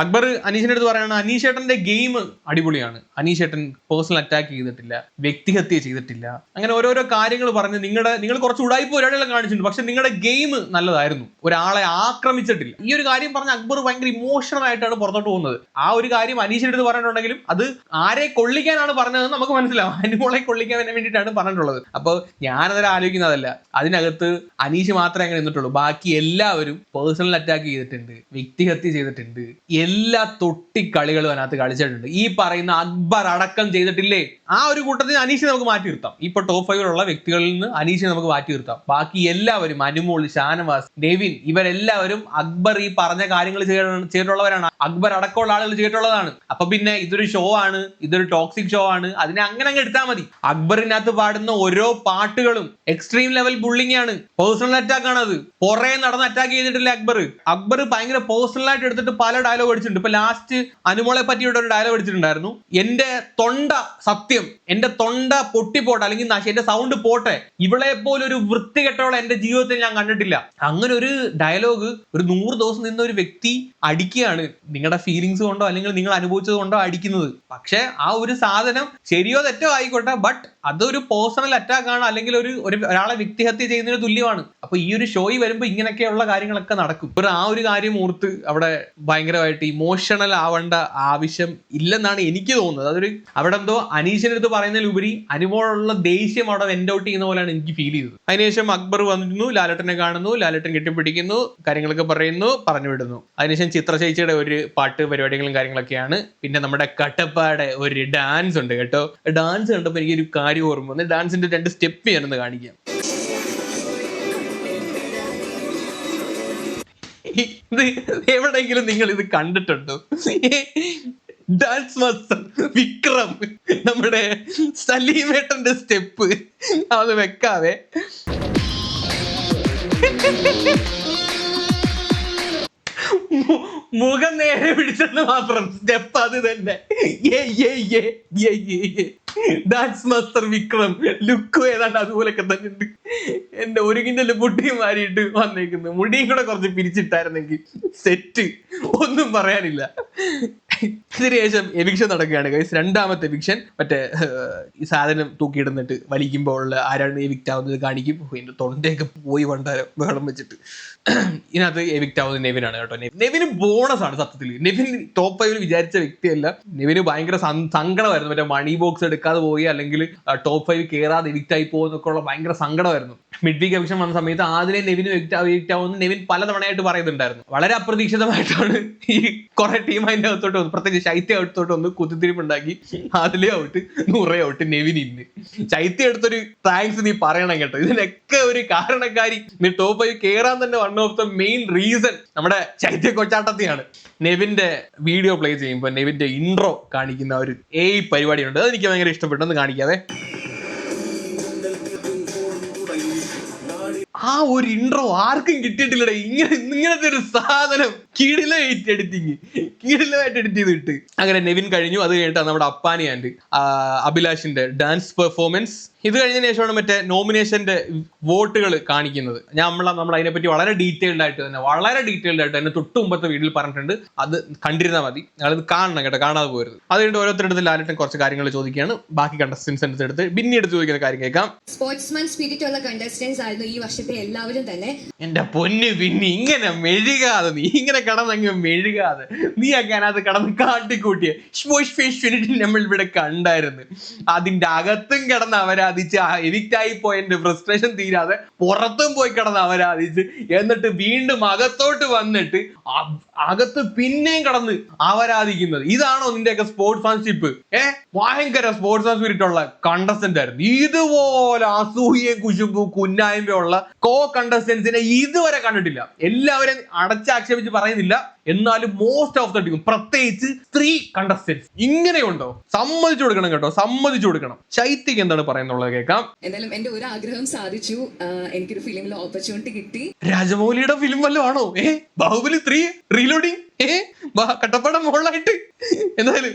അക്ബർ അനീഷിന്റെ അടുത്ത് പറയുന്നത് അനീഷേട്ടന്റെ ഗെയിം അടിപൊളിയാണ്. അനീഷേട്ടൻ പേഴ്സണൽ അറ്റാക്ക് ചെയ്തിട്ടില്ല. വ്യക്തിഹത്യ ചെയ്തിട്ടില്ല. അങ്ങനെ ഓരോരോ കാര്യങ്ങൾ പറഞ്ഞ് നിങ്ങളുടെ നിങ്ങൾ കുറച്ച് ഉടായ്പ ഒരാളെല്ലാം കാണിച്ചിട്ടുണ്ട്. പക്ഷെ നിങ്ങളുടെ ഗെയിം നല്ലതായിരുന്നു. ഒരാളെ ആക്രമിച്ചിട്ടില്ല. ഈ ഒരു കാര്യം പറഞ്ഞ അക്ബർ ഭയങ്കര ഇമോഷണൽ ആയിട്ടാണ് പുറത്തോട്ട് പോകുന്നത്. ആ ഒരു കാര്യം അനീഷിന്റെ അടുത്ത് പറഞ്ഞിട്ടുണ്ടെങ്കിലും അത് ആരെ കൊള്ളിക്കാനാണ് പറഞ്ഞതെന്ന് നമുക്ക് മനസ്സിലാവും. അനുമോളെ കൊള്ളിക്കാൻ വേണ്ടിയിട്ടാണ് പറഞ്ഞിട്ടുള്ളത്. അപ്പോൾ ഞാനതിൽ ആലോചിക്കുന്നതല്ല അതിനകത്ത് അനീഷ് മാത്രമേ അങ്ങനെ നിന്നിട്ടുള്ളൂ. ബാക്കി എല്ലാവരും പേഴ്സണൽ അറ്റാക്ക് ചെയ്തിട്ടുണ്ട്. വ്യക്തിഹത്യ ചെയ്തിട്ടുണ്ട്. എല്ലാ തൊട്ടിക്കളികളും അതിനകത്ത് കളിച്ചിട്ടുണ്ട്. ഈ പറയുന്ന അക്ബർ അടക്കം ചെയ്തിട്ടില്ലേ? ആ ഒരു കൂട്ടത്തിൽ അനീഷിനെ നമുക്ക് മാറ്റി നിർത്താം. ഇപ്പൊ ടോപ്പ് ഫൈവിലുള്ള വ്യക്തികളിൽ നിന്ന് അനീഷിനെ നമുക്ക് മാറ്റി നിർത്താം. ബാക്കി എല്ലാവരും അനുമോൾ ഷാനവാസ് ഡെവിൻ ഇവരെല്ലാവരും അക്ബർ ഈ പറഞ്ഞ കാര്യങ്ങൾ ചെയ്തിട്ടുള്ളവരാണ്. അക്ബർ അടക്കമുള്ള ആളുകൾ ചെയ്തിട്ടുള്ളതാണ്. അപ്പൊ പിന്നെ ഇതൊരു ഷോ ആണ്. ഇതൊരു ടോക്സിക് ഷോ ആണ്. അതിനെ അങ്ങനെ അങ്ങ് എടുത്താൽ മതി. അക്ബറിനകത്ത് പാടുന്ന ഓരോ പാട്ടുകളും എക്സ്ട്രീം ലെവൽ ബുള്ളിംഗ് ആണ്. പേഴ്സണൽ അറ്റാക്ക് ആണ് അത്. പുറേ നടന്ന് അറ്റാക്ക് ചെയ്തിട്ടില്ല അക്ബർ? അക്ബർ ഭയങ്കര പേഴ്സണൽ ആയിട്ട് എടുത്തിട്ട് പല ഡയലോഗ് അടിച്ചിട്ടുണ്ട്. ഇപ്പൊ ലാസ്റ്റ് അനുമോളെ പറ്റിയിട്ട് ഒരു ഡയലോഗ് അടിച്ചിട്ടുണ്ടായിരുന്നു. എന്റെ തൊണ്ട സത്യം എന്റെ തൊണ്ട പൊട്ടിപ്പോട്ടെ അല്ലെങ്കിൽ എന്റെ സൗണ്ട് പോട്ടെ. ഇവളെ പോലെ ഒരു വൃത്തികെട്ടവളെ എന്റെ ജീവിതത്തിൽ ഞാൻ കണ്ടിട്ടില്ല. അങ്ങനെ ഒരു ഡയലോഗ് ഒരു നൂറ് ദിവസം നിന്ന ഒരു വ്യക്തി അടിക്കുകയാണ്. നിങ്ങളുടെ ഫീലിങ്സ് കൊണ്ടോ അല്ലെങ്കിൽ നിങ്ങൾ അനുഭവിച്ചത് കൊണ്ടോ അടിക്കുന്നത്. പക്ഷെ ആ ഒരു സാധനം ശരിയോ തെറ്റോ ആയിക്കോട്ടെ ബട്ട് അതൊരു പേഴ്സണൽ അറ്റാക്ക് ആണ് അല്ലെങ്കിൽ ഒരു ഒരു ഒരാളെ വ്യക്തിഹത്യ ചെയ്യുന്നതിന് തുല്യമാണ്. അപ്പൊ ഈ ഒരു ഷോയിൽ വരുമ്പോൾ ഇങ്ങനെയൊക്കെയുള്ള കാര്യങ്ങളൊക്കെ നടക്കും. ഒരു ആ ഒരു കാര്യം ഓർത്ത് അവിടെ ഭയങ്കരമായിട്ട് ഇമോഷണൽ ആവേണ്ട ആവശ്യം ഇല്ലെന്നാണ് എനിക്ക് തോന്നുന്നത്. അതൊരു അവിടെ എന്തോ അനീഷിന്റെ അടുത്ത് പറയുന്നതിലുപരി അനുഭവമുള്ള ദേഷ്യം അവിടെ വെൻഡ് ഔട്ട് ചെയ്യുന്ന പോലെയാണ് എനിക്ക് ഫീൽ ചെയ്തത്. അതിനുശേഷം അക്ബർ വന്നിരുന്നു ലാലട്ടനെ കാണുന്നു ലാലട്ടൻ കെട്ടിപ്പിടിക്കുന്നു കാര്യങ്ങളൊക്കെ പറയുന്നു പറഞ്ഞു വിടുന്നു. അതിനുശേഷം ചിത്രശേച്ചിയുടെ ഒരു പാട്ട് പരിപാടികളും കാര്യങ്ങളൊക്കെയാണ്. പിന്നെ നമ്മുടെ കട്ടപ്പാടെ ഒരു ഡാൻസ് ഉണ്ട് കേട്ടോ. ഡാൻസ് കണ്ടപ്പോൾ എനിക്കൊരു ഓർമ്മ. വന്ന് ഡാൻസിന്റെ രണ്ട് സ്റ്റെപ്പ് ഞാനൊന്ന് കാണിക്കാം. ഇത് എവിടെയെങ്കിലും നിങ്ങൾ ഇത് കണ്ടിട്ടുണ്ടോ? ഡാൻസ് മാസ്റ്റർ വിക്രം നമ്മുടെ സലീമേട്ടന്റെ സ്റ്റെപ്പ് അത് വെക്കാതെ മുഖം നേരെ പിടിച്ചെന്ന് മാത്രം. സ്റ്റെപ്പ് അത് തന്നെ. മാസ്റ്റർ വിക്രം. ലുക്ക് ഏതാണ്ട് അതുപോലൊക്കെ തന്നെ ഉണ്ട് എന്റെ ഒരുങ്ങിന്റെ മുടിയും മാറിയിട്ട് വന്നേക്കുന്നു. മുടിയും കൂടെ കുറച്ച് പിരിച്ചിട്ടായിരുന്നെങ്കിൽ സെറ്റ് ഒന്നും പറയാനില്ല. ഇതിനുശേഷം എവിക്ഷൻ നടക്കുകയാണ് ഗൈസ് രണ്ടാമത്തെ എവിക്ഷൻ മറ്റേ ഈ സാധനം തൂക്കിയിടുന്നിട്ട് വലിക്കുമ്പോൾ ആരാണ് എവിക്റ്റ് ആവുന്നത് കാണിക്കും. തൊണ്ടയൊക്കെ പോയി വണ്ടാരം ബഹളം വെച്ചിട്ട്. ഇതിനകത്ത് എവിക്റ്റ് ആവുന്നത് നെവിനാണ് കേട്ടോ. നെവിന് ബോണസ് ആണ് സത്യത്തിൽ നെവിൻ ടോപ്പ് ഫൈവിൽ വിചാരിച്ച വ്യക്തിയല്ല. നെവിന് ഭയങ്കര സങ്കടമായിരുന്നു. മറ്റേ മണി ബോക്സ് എടുക്കാതെ പോയി അല്ലെങ്കിൽ ടോപ്പ് ഫൈവ് കയറാതെ എവിക്റ്റ് ആയി പോകുന്നൊക്കെ ഉള്ള ഭയങ്കര സങ്കടമായിരുന്നു. മിഡ് വീക്ക് എവിക്ഷൻ വന്ന സമയത്ത് ആദ്യം നെവിന് എവിക്റ്റ് ആവുമെന്ന് നെവിൻ പലതവണയായിട്ട് പറയുന്നുണ്ടായിരുന്നു. വളരെ അപ്രതീക്ഷിതമായിട്ടാണ് ഈ കുറെ ടീം അതിന്റെ അകത്തോട്ട് വന്നു പ്രത്യേകിച്ച് ശൈത്യ അടുത്തോട്ട് വന്ന് കുത്തിത്തിരിപ്പുണ്ടാക്കി. അതിലെ ഔട്ട് നൂറേ ഔട്ട് നെവിൻ ഇന്ന് ശൈത്യ അടുത്തൊരു താങ്ക്സ് നീ പറയണം കേട്ടോ. ഇതിനൊക്കെ ഒരു കാരണക്കാരി. നീ ടോപ്പ് ഫൈവ് കയറാൻ തന്നെ ഓഫ് ദ മെയിൻ റീസൺ നമ്മുടെ ചൈത്യ കൊച്ചാട്ടത്തിയാണ്. നെവിന്റെ വീഡിയോ പ്ലേ ചെയ്യുമ്പോൾ നെവിന്റെ ഇൻട്രോ കാണിക്കുന്ന ഒരു ഏ പരിപാടിയുണ്ട്. അത് എനിക്ക് ഭയങ്കര ഇഷ്ടപ്പെട്ടു. ഒന്ന് കാണിക്കാതെ ആ ഒരു ഇൻട്രോ ആർക്കും കിട്ടിയിട്ടില്ലടേ. ഇങ്ങനെ ഇങ്ങനത്തെ ഒരു സാധനം. കീടിലായിട്ട് എഡിറ്റിങ് കീടിലായിട്ട് എഡിറ്റ് ചെയ്തിട്ട് അങ്ങനെ നെവിൻ കഴിഞ്ഞു. അത് കഴിഞ്ഞിട്ട് നമ്മുടെ അപ്പാനി ആൻഡ് അഭിലാഷിന്റെ ഡാൻസ് പെർഫോമൻസ് ഇത് കഴിഞ്ഞതിന് ശേഷമാണ് മറ്റേ നോമിനേഷന്റെ വോട്ടുകൾ കാണിക്കുന്നത്. ഞാൻ നമ്മൾ നമ്മൾ അതിനെപ്പറ്റി വളരെ ഡീറ്റെയിൽഡ് ആയിട്ട് തന്നെ വളരെ ഡീറ്റെയിൽഡ് ആയിട്ട് തന്നെ തൊട്ട് മുമ്പത്തെ വീട്ടിൽ പറഞ്ഞിട്ടുണ്ട്. അത് കണ്ടിരുന്നാൽ മതി. അത് കാണണം കേട്ടോ. കാണാതെ പോരുത്. അത് കഴിഞ്ഞിട്ട് ഓരോരുത്തരുടെ ലാലിട്ടും കുറച്ച് കാര്യങ്ങൾ ചോദിക്കുകയാണ്. ബാക്കി കണ്ടസ്റ്റൻസ് എടുത്ത് പിന്നീട് ചോദിക്കുന്ന കാര്യം കേൾക്കാം. സ്പോർട്സ്മാൻ സ്പിരിറ്റ് ഉള്ള കണ്ടസ്റ്റൻസ് ആയിരുന്നു ഈ വർഷത്തെ എല്ലാവരും തന്നെ. എന്റെ പൊന്ന് പിന്നെ ഇങ്ങനെ മെഴുകാതെ നീ ഇങ്ങനെ കടന്നങ്ങ് മെഴുകാതെ. നീ ഒക്കെ അതിനകത്ത് കടന്ന് കാട്ടിക്കൂട്ടിയ. ഫേഷ്വനിറ്റി നമ്മൾ ഇവിടെ കണ്ടായിരുന്നു. അതിന്റെ അകത്തും കിടന്ന് അവരാധിച്ച് എവിക്റ്റ് ആയി പോയതിന്റെ ഫ്രസ്ട്രേഷൻ തീരാതെ പുറത്തും പോയി കിടന്ന് അവരാധിച്ച് എന്നിട്ട് വീണ്ടും അകത്തോട്ട് വന്നിട്ട് അകത്ത് പിന്നെയും കടന്ന് അവരാധിക്കുന്നത്. ഇതാണോ നിന്റെയൊക്കെ സ്പോർട്സ് ഫാൻഷിപ്പ് ഏ? ഭയങ്കര സ്പോർട്സ് ഫാൻ സ്പിരിറ്റ് ഉള്ള കണ്ടസ്റ്റന്റ് ആയിരുന്നു. ഇതുപോലെ അസൂയയും കുശുമ്പും കുന്നായ്മയുള്ള കോ കണ്ടസ്റ്റൻസിനെ ഇതുവരെ കണ്ടിട്ടില്ല. എല്ലാവരും അടച്ചാക്ഷേപിച്ച് പറയുന്നില്ല. എന്നാലും മോസ്റ്റ് ഓഫ് ദ ടീം പ്രത്യേകിച്ച് സ്ത്രീ കണ്ടസ്റ്റൻസ് ഇങ്ങനെയുണ്ടോ? സമ്മതിച്ചു കൊടുക്കണം കേട്ടോ സമ്മതിച്ചു കൊടുക്കണം. ശൈത്യക്ക് എന്താണ് പറയുന്നുള്ളത് കേൾക്കാം. എന്തായാലും എന്റെ ഒരു ആഗ്രഹം സാധിച്ചു. എനിക്കൊരു ഫിലിമിൽ ഓപ്പർച്യൂണിറ്റി കിട്ടി. രാജമൗലിയുടെ ഫിലിം വല്ലതും ആണോ? ഏ ബാഹുബലി ത്രീ റീലോഡിങ് ഏ കട്ടപ്പട കട്ടപ്പടം മുകളിലായിട്ട്. എന്തായാലും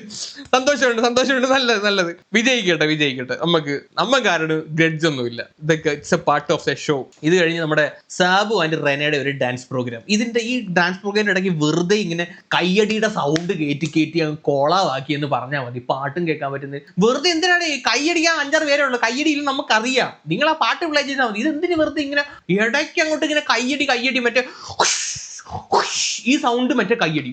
സന്തോഷമുണ്ട് സന്തോഷമുണ്ട് നല്ലത് നല്ലത്. വിജയിക്കട്ടെ വിജയിക്കട്ടെ. നമുക്ക് നമുക്ക് ഗഡ്ജ് ഗ്രഡ്ജ് ഒന്നുമില്ല. ഇതൊക്കെ it's a part of a show ഇത് കഴിഞ്ഞ് നമ്മുടെ സാബു ആൻഡ് റെനയുടെ ഒരു ഡാൻസ് പ്രോഗ്രാം ഇതിന്റെ ഈ ഡാൻസ് പ്രോഗ്രാമിന്റെ ഇടയ്ക്ക് വെറുതെ ഇങ്ങനെ കയ്യടിയുടെ സൗണ്ട് കയറ്റി കയറ്റി അങ്ങ് കോളാവാക്കി എന്ന് പറഞ്ഞാൽ മതി. പാട്ടും കേൾക്കാൻ പറ്റുന്നത്. വെറുതെ എന്തിനാണ് ഈ കയ്യടിക്കാൻ അഞ്ചാറ് പേരേ ഉള്ളൂ? കയ്യടിയിൽ നമുക്കറിയാം. നിങ്ങൾ ആ പാട്ട് പ്ലേ ചെയ്താൽ മതി. ഇത് എന്തിന് വെറുതെ ഇങ്ങനെ ഇടയ്ക്ക് അങ്ങോട്ട് ഇങ്ങനെ കയ്യടി കയ്യടി മറ്റേ ഈ സൗണ്ട് മറ്റേ കയ്യടി.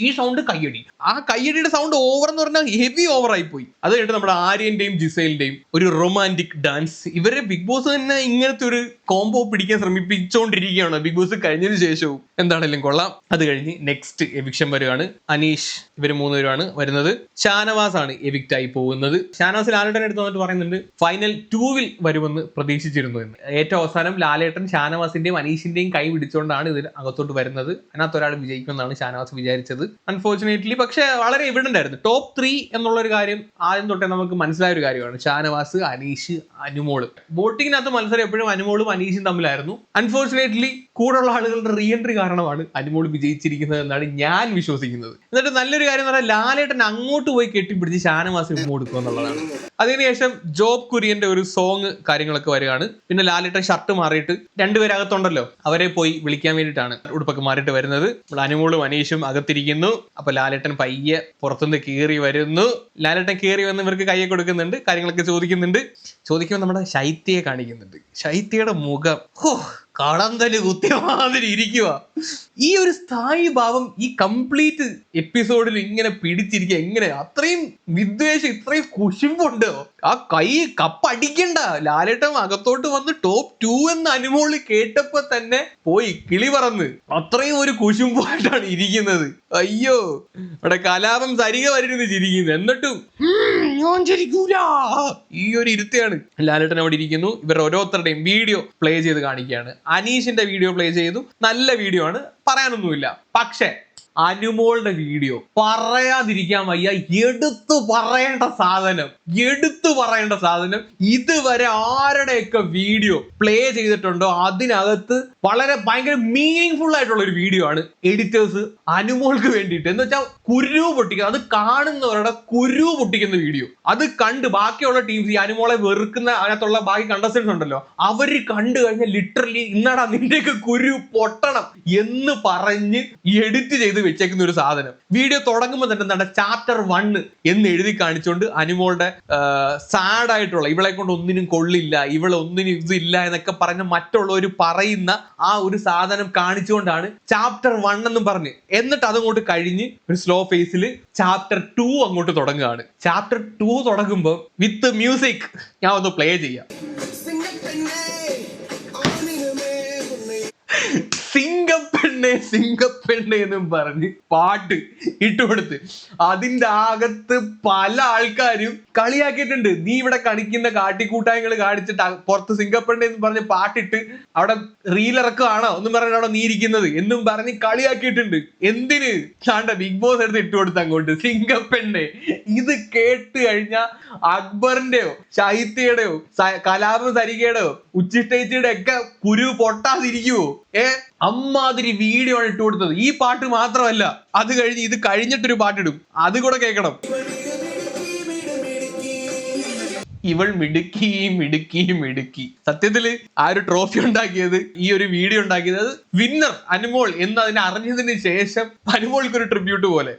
ഈ സൗണ്ട് കയ്യടി. ആ കയ്യടിയുടെ സൗണ്ട് ഓവർ എന്ന് പറഞ്ഞാൽ ഹെവി ഓവർ ആയി പോയി അത് കഴിഞ്ഞിട്ട് നമ്മുടെ ആര്യന്റെയും ജിസൈലിന്റെയും ഒരു റൊമാന്റിക് ഡാൻസ് ഇവരെ ബിഗ് ബോസ് തന്നെ ഇങ്ങനത്തെ ഒരു കോംബോ പിടിക്കാൻ ശ്രമിപ്പിച്ചുകൊണ്ടിരിക്കുകയാണ് ബിഗ് ബോസ് കഴിഞ്ഞതിന് ശേഷവും. എന്താണെങ്കിലും കൊള്ളാം. അത് കഴിഞ്ഞ് നെക്സ്റ്റ് എവിക്ഷൻ വരുവാണ്. അനീഷ് ഇവർ മൂന്നുപേരുമാണ് വരുന്നത്. ഷാനവാസ് ആണ് എവിക്റ്റ് ആയി പോകുന്നത്. ഷാനവാസ് ലാലേട്ടൻ എടുത്ത് വന്നിട്ട് പറയുന്നുണ്ട് ഫൈനൽ ടൂവിൽ വരുമെന്ന് പ്രതീക്ഷിച്ചിരുന്നു എന്ന്. ഏറ്റവും അവസാനം ലാലേട്ടൻ ഷാനവാസിന്റെയും അനീഷിന്റെയും കൈ പിടിച്ചുകൊണ്ടാണ് ഇതിന് അകത്തോട്ട് വരുന്നത്. അതിനകത്ത് ഒരാൾ വിജയിക്കുമെന്നാണ് ഷാനവാസ് വിചാരിച്ചത്. അൺഫോർച്ചുനേറ്റ്ലി പക്ഷെ വളരെ എവിഡന്റ് ആയിരുന്നു. ടോപ്പ് ത്രീ എന്നുള്ള ഒരു കാര്യം ആദ്യം തൊട്ടേ നമുക്ക് മനസ്സിലായ ഒരു കാര്യമാണ്. ഷാനവാസ് അനീഷ് അനുമോൾ. വോട്ടിങ്ങിനകത്ത് മത്സരം എപ്പോഴും അനുമോളും അനീഷും തമ്മിലായിരുന്നു. അൺഫോർച്ചുനേറ്റ്ലി കൂടെയുള്ള ആളുകളുടെ റീ എൻട്രി കാരണമാണ് അനുമോൾ വിജയിച്ചിരിക്കുന്നത് എന്നാണ് ഞാൻ വിശ്വസിക്കുന്നത്. എന്നിട്ട് നല്ലൊരു കാര്യം എന്ന് പറഞ്ഞാൽ ലാലേട്ടൻ അങ്ങോട്ട് പോയി കെട്ടിപ്പിടിച്ച് ഷാനവാസ് കൊടുക്കുക എന്നുള്ളതാണ്. അതിനുശേഷം ജോബ് കുര്യന്റെ ഒരു സോങ് കാര്യങ്ങളൊക്കെ വരികയാണ്. പിന്നെ ലാലേട്ടൻ ഷർട്ട് മാറിയിട്ട് രണ്ടുപേരകത്തുണ്ടല്ലോ അവരെ പോയി വിളിക്കാൻ വേണ്ടിയിട്ടാണ് ഉടുപ്പൊക്കെ മാറിയിട്ട് വരുന്നത്. അനുമോളും അനീഷും അകത്തിരിക്കുന്നു. അപ്പൊ ലാലേട്ടൻ പയ്യെ പുറത്തുനിന്ന് കീറി വരുന്നു. ലാലേട്ടൻ കീറി വന്ന് ഇവർക്ക് കൈയെ കൊടുക്കുന്നുണ്ട്. കാര്യങ്ങളൊക്കെ ചോദിക്കുന്നുണ്ട്. ചോദിക്കുമ്പോൾ നമ്മുടെ ശൈത്യയെ കാണിക്കുന്നുണ്ട്. ശൈത്യയുടെ മുഖം. ഹോ കടന്തൽ കുത്തിയ മാതിരി ഇരിക്കുക ഈ ഒരു സ്ഥായി ഭാവം ഈ കംപ്ലീറ്റ് എപ്പിസോഡിൽ ഇങ്ങനെ പിടിച്ചിരിക്കുക എങ്ങനെ? അത്രയും വിദ്വേഷം ഇത്രയും കുശിമ്പുണ്ട്. ആ കൈ കപ്പടിക്കണ്ട. ലാലേട്ടൻ അകത്തോട്ട് വന്ന് ടോപ്പ് ടു എന്ന അനുമോൾ കേട്ടപ്പോ തന്നെ പോയി കിളി പറന്ന്. അത്രയും ഒരു കുശുമ്പായിട്ടാണ് ഇരിക്കുന്നത്. അയ്യോ ഇവിടെ കലാപം സരിക വരുന്നത് ചിരിക്കുന്നത് എന്നിട്ടും "ഉം, ഞാൻ ഈ ഒരു ഇരുത്തയാണ്. ലാലേട്ടൻ അവിടെ ഇരിക്കുന്നു. ഇവർ ഓരോരുത്തരുടെയും വീഡിയോ പ്ലേ ചെയ്ത് കാണിക്കുകയാണ്. അനീഷിന്റെ വീഡിയോ പ്ലേ ചെയ്തു. നല്ല വീഡിയോ ആണ്. പറയാനൊന്നുമില്ല. പക്ഷേ അനുമോളുടെ വീഡിയോ. പറയാതിരിക്കാൻ വയ്യ. എടുത്തു പറയേണ്ട സാധനം. എടുത്തു പറയേണ്ട സാധനം. ഇതുവരെ ആരുടെയൊക്കെ വീഡിയോ പ്ലേ ചെയ്തിട്ടുണ്ടോ അതിനകത്ത് വളരെ ഭയങ്കര മീനിങ് ഫുൾ ആയിട്ടുള്ള ഒരു വീഡിയോ ആണ് എഡിറ്റേഴ്സ് അനുമോൾക്ക് വേണ്ടിയിട്ട്. എന്ന് വെച്ചാൽ കുരു പൊട്ടിക്കുക അത് കാണുന്നവരുടെ കുരു പൊട്ടിക്കുന്ന വീഡിയോ. അത് കണ്ട് ബാക്കിയുള്ള ടീംസ് ഈ അനുമോളെ വെറുക്കുന്ന അതിനകത്തുള്ള ബാക്കി കണ്ടസ്റ്റൻസ് ഉണ്ടല്ലോ അവർ കണ്ടു കഴിഞ്ഞാൽ ലിറ്ററലി ഇന്നടാ നിന്റെയൊക്കെ കുരു പൊട്ടണം എന്ന് പറഞ്ഞ് എഡിറ്റ് ചെയ്ത് വെച്ചേക്കുന്ന ഒരു സാധനം. വീഡിയോ തുടങ്ങുമ്പോൾ തന്നെ എന്താണ് ചാപ്റ്റർ വൺ എന്ന് എഴുതി കാണിച്ചുകൊണ്ട് അനുമോളുടെ സാഡ് ആയിട്ടുള്ള ഇവളെ കൊണ്ട് ഒന്നിനും കൊള്ളില്ല ഇവളെ ഒന്നിനും ഇതില്ല എന്നൊക്കെ പറഞ്ഞ് മറ്റുള്ളവർ പറയുന്ന ആ ഒരു സാധനം കാണിച്ചുകൊണ്ടാണ് ചാപ്റ്റർ വൺ എന്നും പറഞ്ഞ്. എന്നിട്ട് അതങ്ങോട്ട് കഴിഞ്ഞ് ഒരു സ്ലോ ഫേസിൽ ചാപ്റ്റർ ടു അങ്ങോട്ട് തുടങ്ങുകയാണ്. ചാപ്റ്റർ ടു തുടങ്ങുമ്പോൾ വിത്ത് മ്യൂസിക് ഞാൻ ഒന്ന് പ്ലേ ചെയ്യാം. സിംഗപ്പെണ്ണെ സിംഗപ്പെണ്ണെ എന്നും പറഞ്ഞ് പാട്ട് ഇട്ടുകൊടുത്ത് അതിന്റെ അകത്ത് പല ആൾക്കാരും കളിയാക്കിയിട്ടുണ്ട്. നീ ഇവിടെ കണിക്കുന്ന കാട്ടിക്കൂട്ടായങ്ങൾ കാണിച്ചിട്ട് പുറത്ത് സിംഗപ്പെണ്ണെ എന്ന് പറഞ്ഞ് പാട്ടിട്ട് അവിടെ റീലിറക്കുകയാണോ എന്നും പറഞ്ഞിട്ട് അവിടെ നീ ഇരിക്കുന്നത്. എന്നും പറഞ്ഞ് കളിയാക്കിയിട്ടുണ്ട്. എന്തിന്? ചാണ്ട ബിഗ് ബോസ് എടുത്ത് ഇട്ട് കൊടുത്ത് അങ്ങോട്ട്. സിംഗപ്പെണ്ണെ. ഇത് കേട്ട് കഴിഞ്ഞാൽ അക്ബറിന്റെയോ ശൈത്യയുടെയോ സ- കലാപം സരികയുടെയോ ഉച്ചിഷ്ടേച്ചിയുടെ ഒക്കെ കുരു പൊട്ടാതിരിക്കുവോ? ഏ? അമ്മാതിരി വീഡിയോ ആണ് ഇട്ട് കൊടുത്തത്. ഈ പാട്ട് മാത്രമല്ല അത് കഴിഞ്ഞ് ഇത് കഴിഞ്ഞിട്ടൊരു പാട്ടിടും. അത് കൂടെ കേൾക്കണം. ഇവൾ മിടുക്കി മിടുക്കി മിടുക്കി. സത്യത്തിൽ ആ ഒരു ട്രോഫി ഉണ്ടാക്കിയത് ഈ ഒരു വീഡിയോ ഉണ്ടാക്കിയത് വിന്നർ അനുമോൾ എന്ന് അതിനെ അറിഞ്ഞതിന് ശേഷം അനുമോൾക്ക് ഒരു ട്രിബ്യൂട്ട് പോലെ.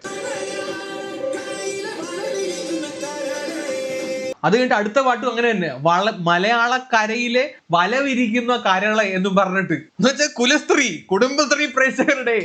അത് കഴിഞ്ഞിട്ട് അടുത്ത പാട്ടും അങ്ങനെ തന്നെ. വള മലയാളക്കരയിലെ വല വിരിക്കുന്ന കരള എന്നും പറഞ്ഞിട്ട്. എന്ന് വെച്ചാൽ കുലസ്ത്രീ കുടുംബശ്രീ പ്രേക്ഷകരുടെ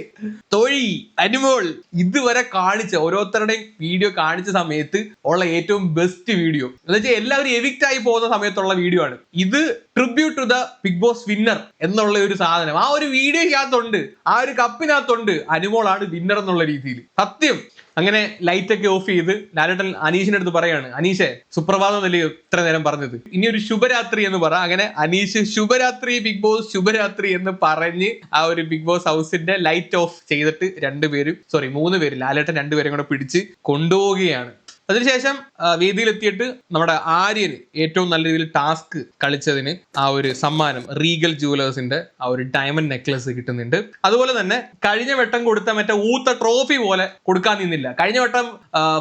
തൊഴി അനുമോൾ ഇതുവരെ കാണിച്ച ഓരോരുത്തരുടെയും വീഡിയോ കാണിച്ച സമയത്ത് ഉള്ള ഏറ്റവും ബെസ്റ്റ് വീഡിയോ. എന്ന് വെച്ചാൽ എല്ലാവരും എവിക്റ്റ് ആയി പോകുന്ന സമയത്തുള്ള വീഡിയോ ആണ്. ഇത് tribute to the big boss winner എന്നുള്ള ഒരു സാധനം. ആ ഒരു വീഡിയോയ്ക്കകത്തുണ്ട് ആ ഒരു കപ്പിനകത്തുണ്ട് അനുമോളാണ് വിന്നർ എന്നുള്ള രീതിയിൽ. സത്യം. അങ്ങനെ ലൈറ്റ് ഒക്കെ ഓഫ് ചെയ്ത് ലാലേട്ടൻ അനീഷിന്റെ അടുത്ത് പറയാണ് അനീഷെ സുപ്രഭാതം അല്ലേ ഇത്ര നേരം പറഞ്ഞത്? ഇനി ഒരു ശുഭരാത്രി എന്ന് പറ. അങ്ങനെ അനീഷ് ശുഭരാത്രി ബിഗ് ബോസ് ശുഭരാത്രി എന്ന് പറഞ്ഞ് ആ ഒരു ബിഗ് ബോസ് ഹൗസിന്റെ ലൈറ്റ് ഓഫ് ചെയ്തിട്ട് രണ്ടുപേരും സോറി മൂന്ന് പേര് ലാലേട്ടൻ രണ്ടുപേരും കൂടെ പിടിച്ച് കൊണ്ടുപോവുകയാണ്. അതിനുശേഷം വേദിയിലെത്തിയിട്ട് നമ്മുടെ ആര്യന് ഏറ്റവും നല്ല രീതിയിൽ ടാസ്ക് കളിച്ചതിന് ആ ഒരു സമ്മാനം റീഗൽ ജുവലേഴ്സിന്റെ ആ ഒരു ഡയമണ്ട് നെക്ലസ് കിട്ടുന്നുണ്ട്. അതുപോലെ തന്നെ കഴിഞ്ഞ വട്ടം കൊടുത്ത മറ്റേ ഊത്ത ട്രോഫി പോലെ കൊടുക്കാൻ നിന്നില്ല. കഴിഞ്ഞ വട്ടം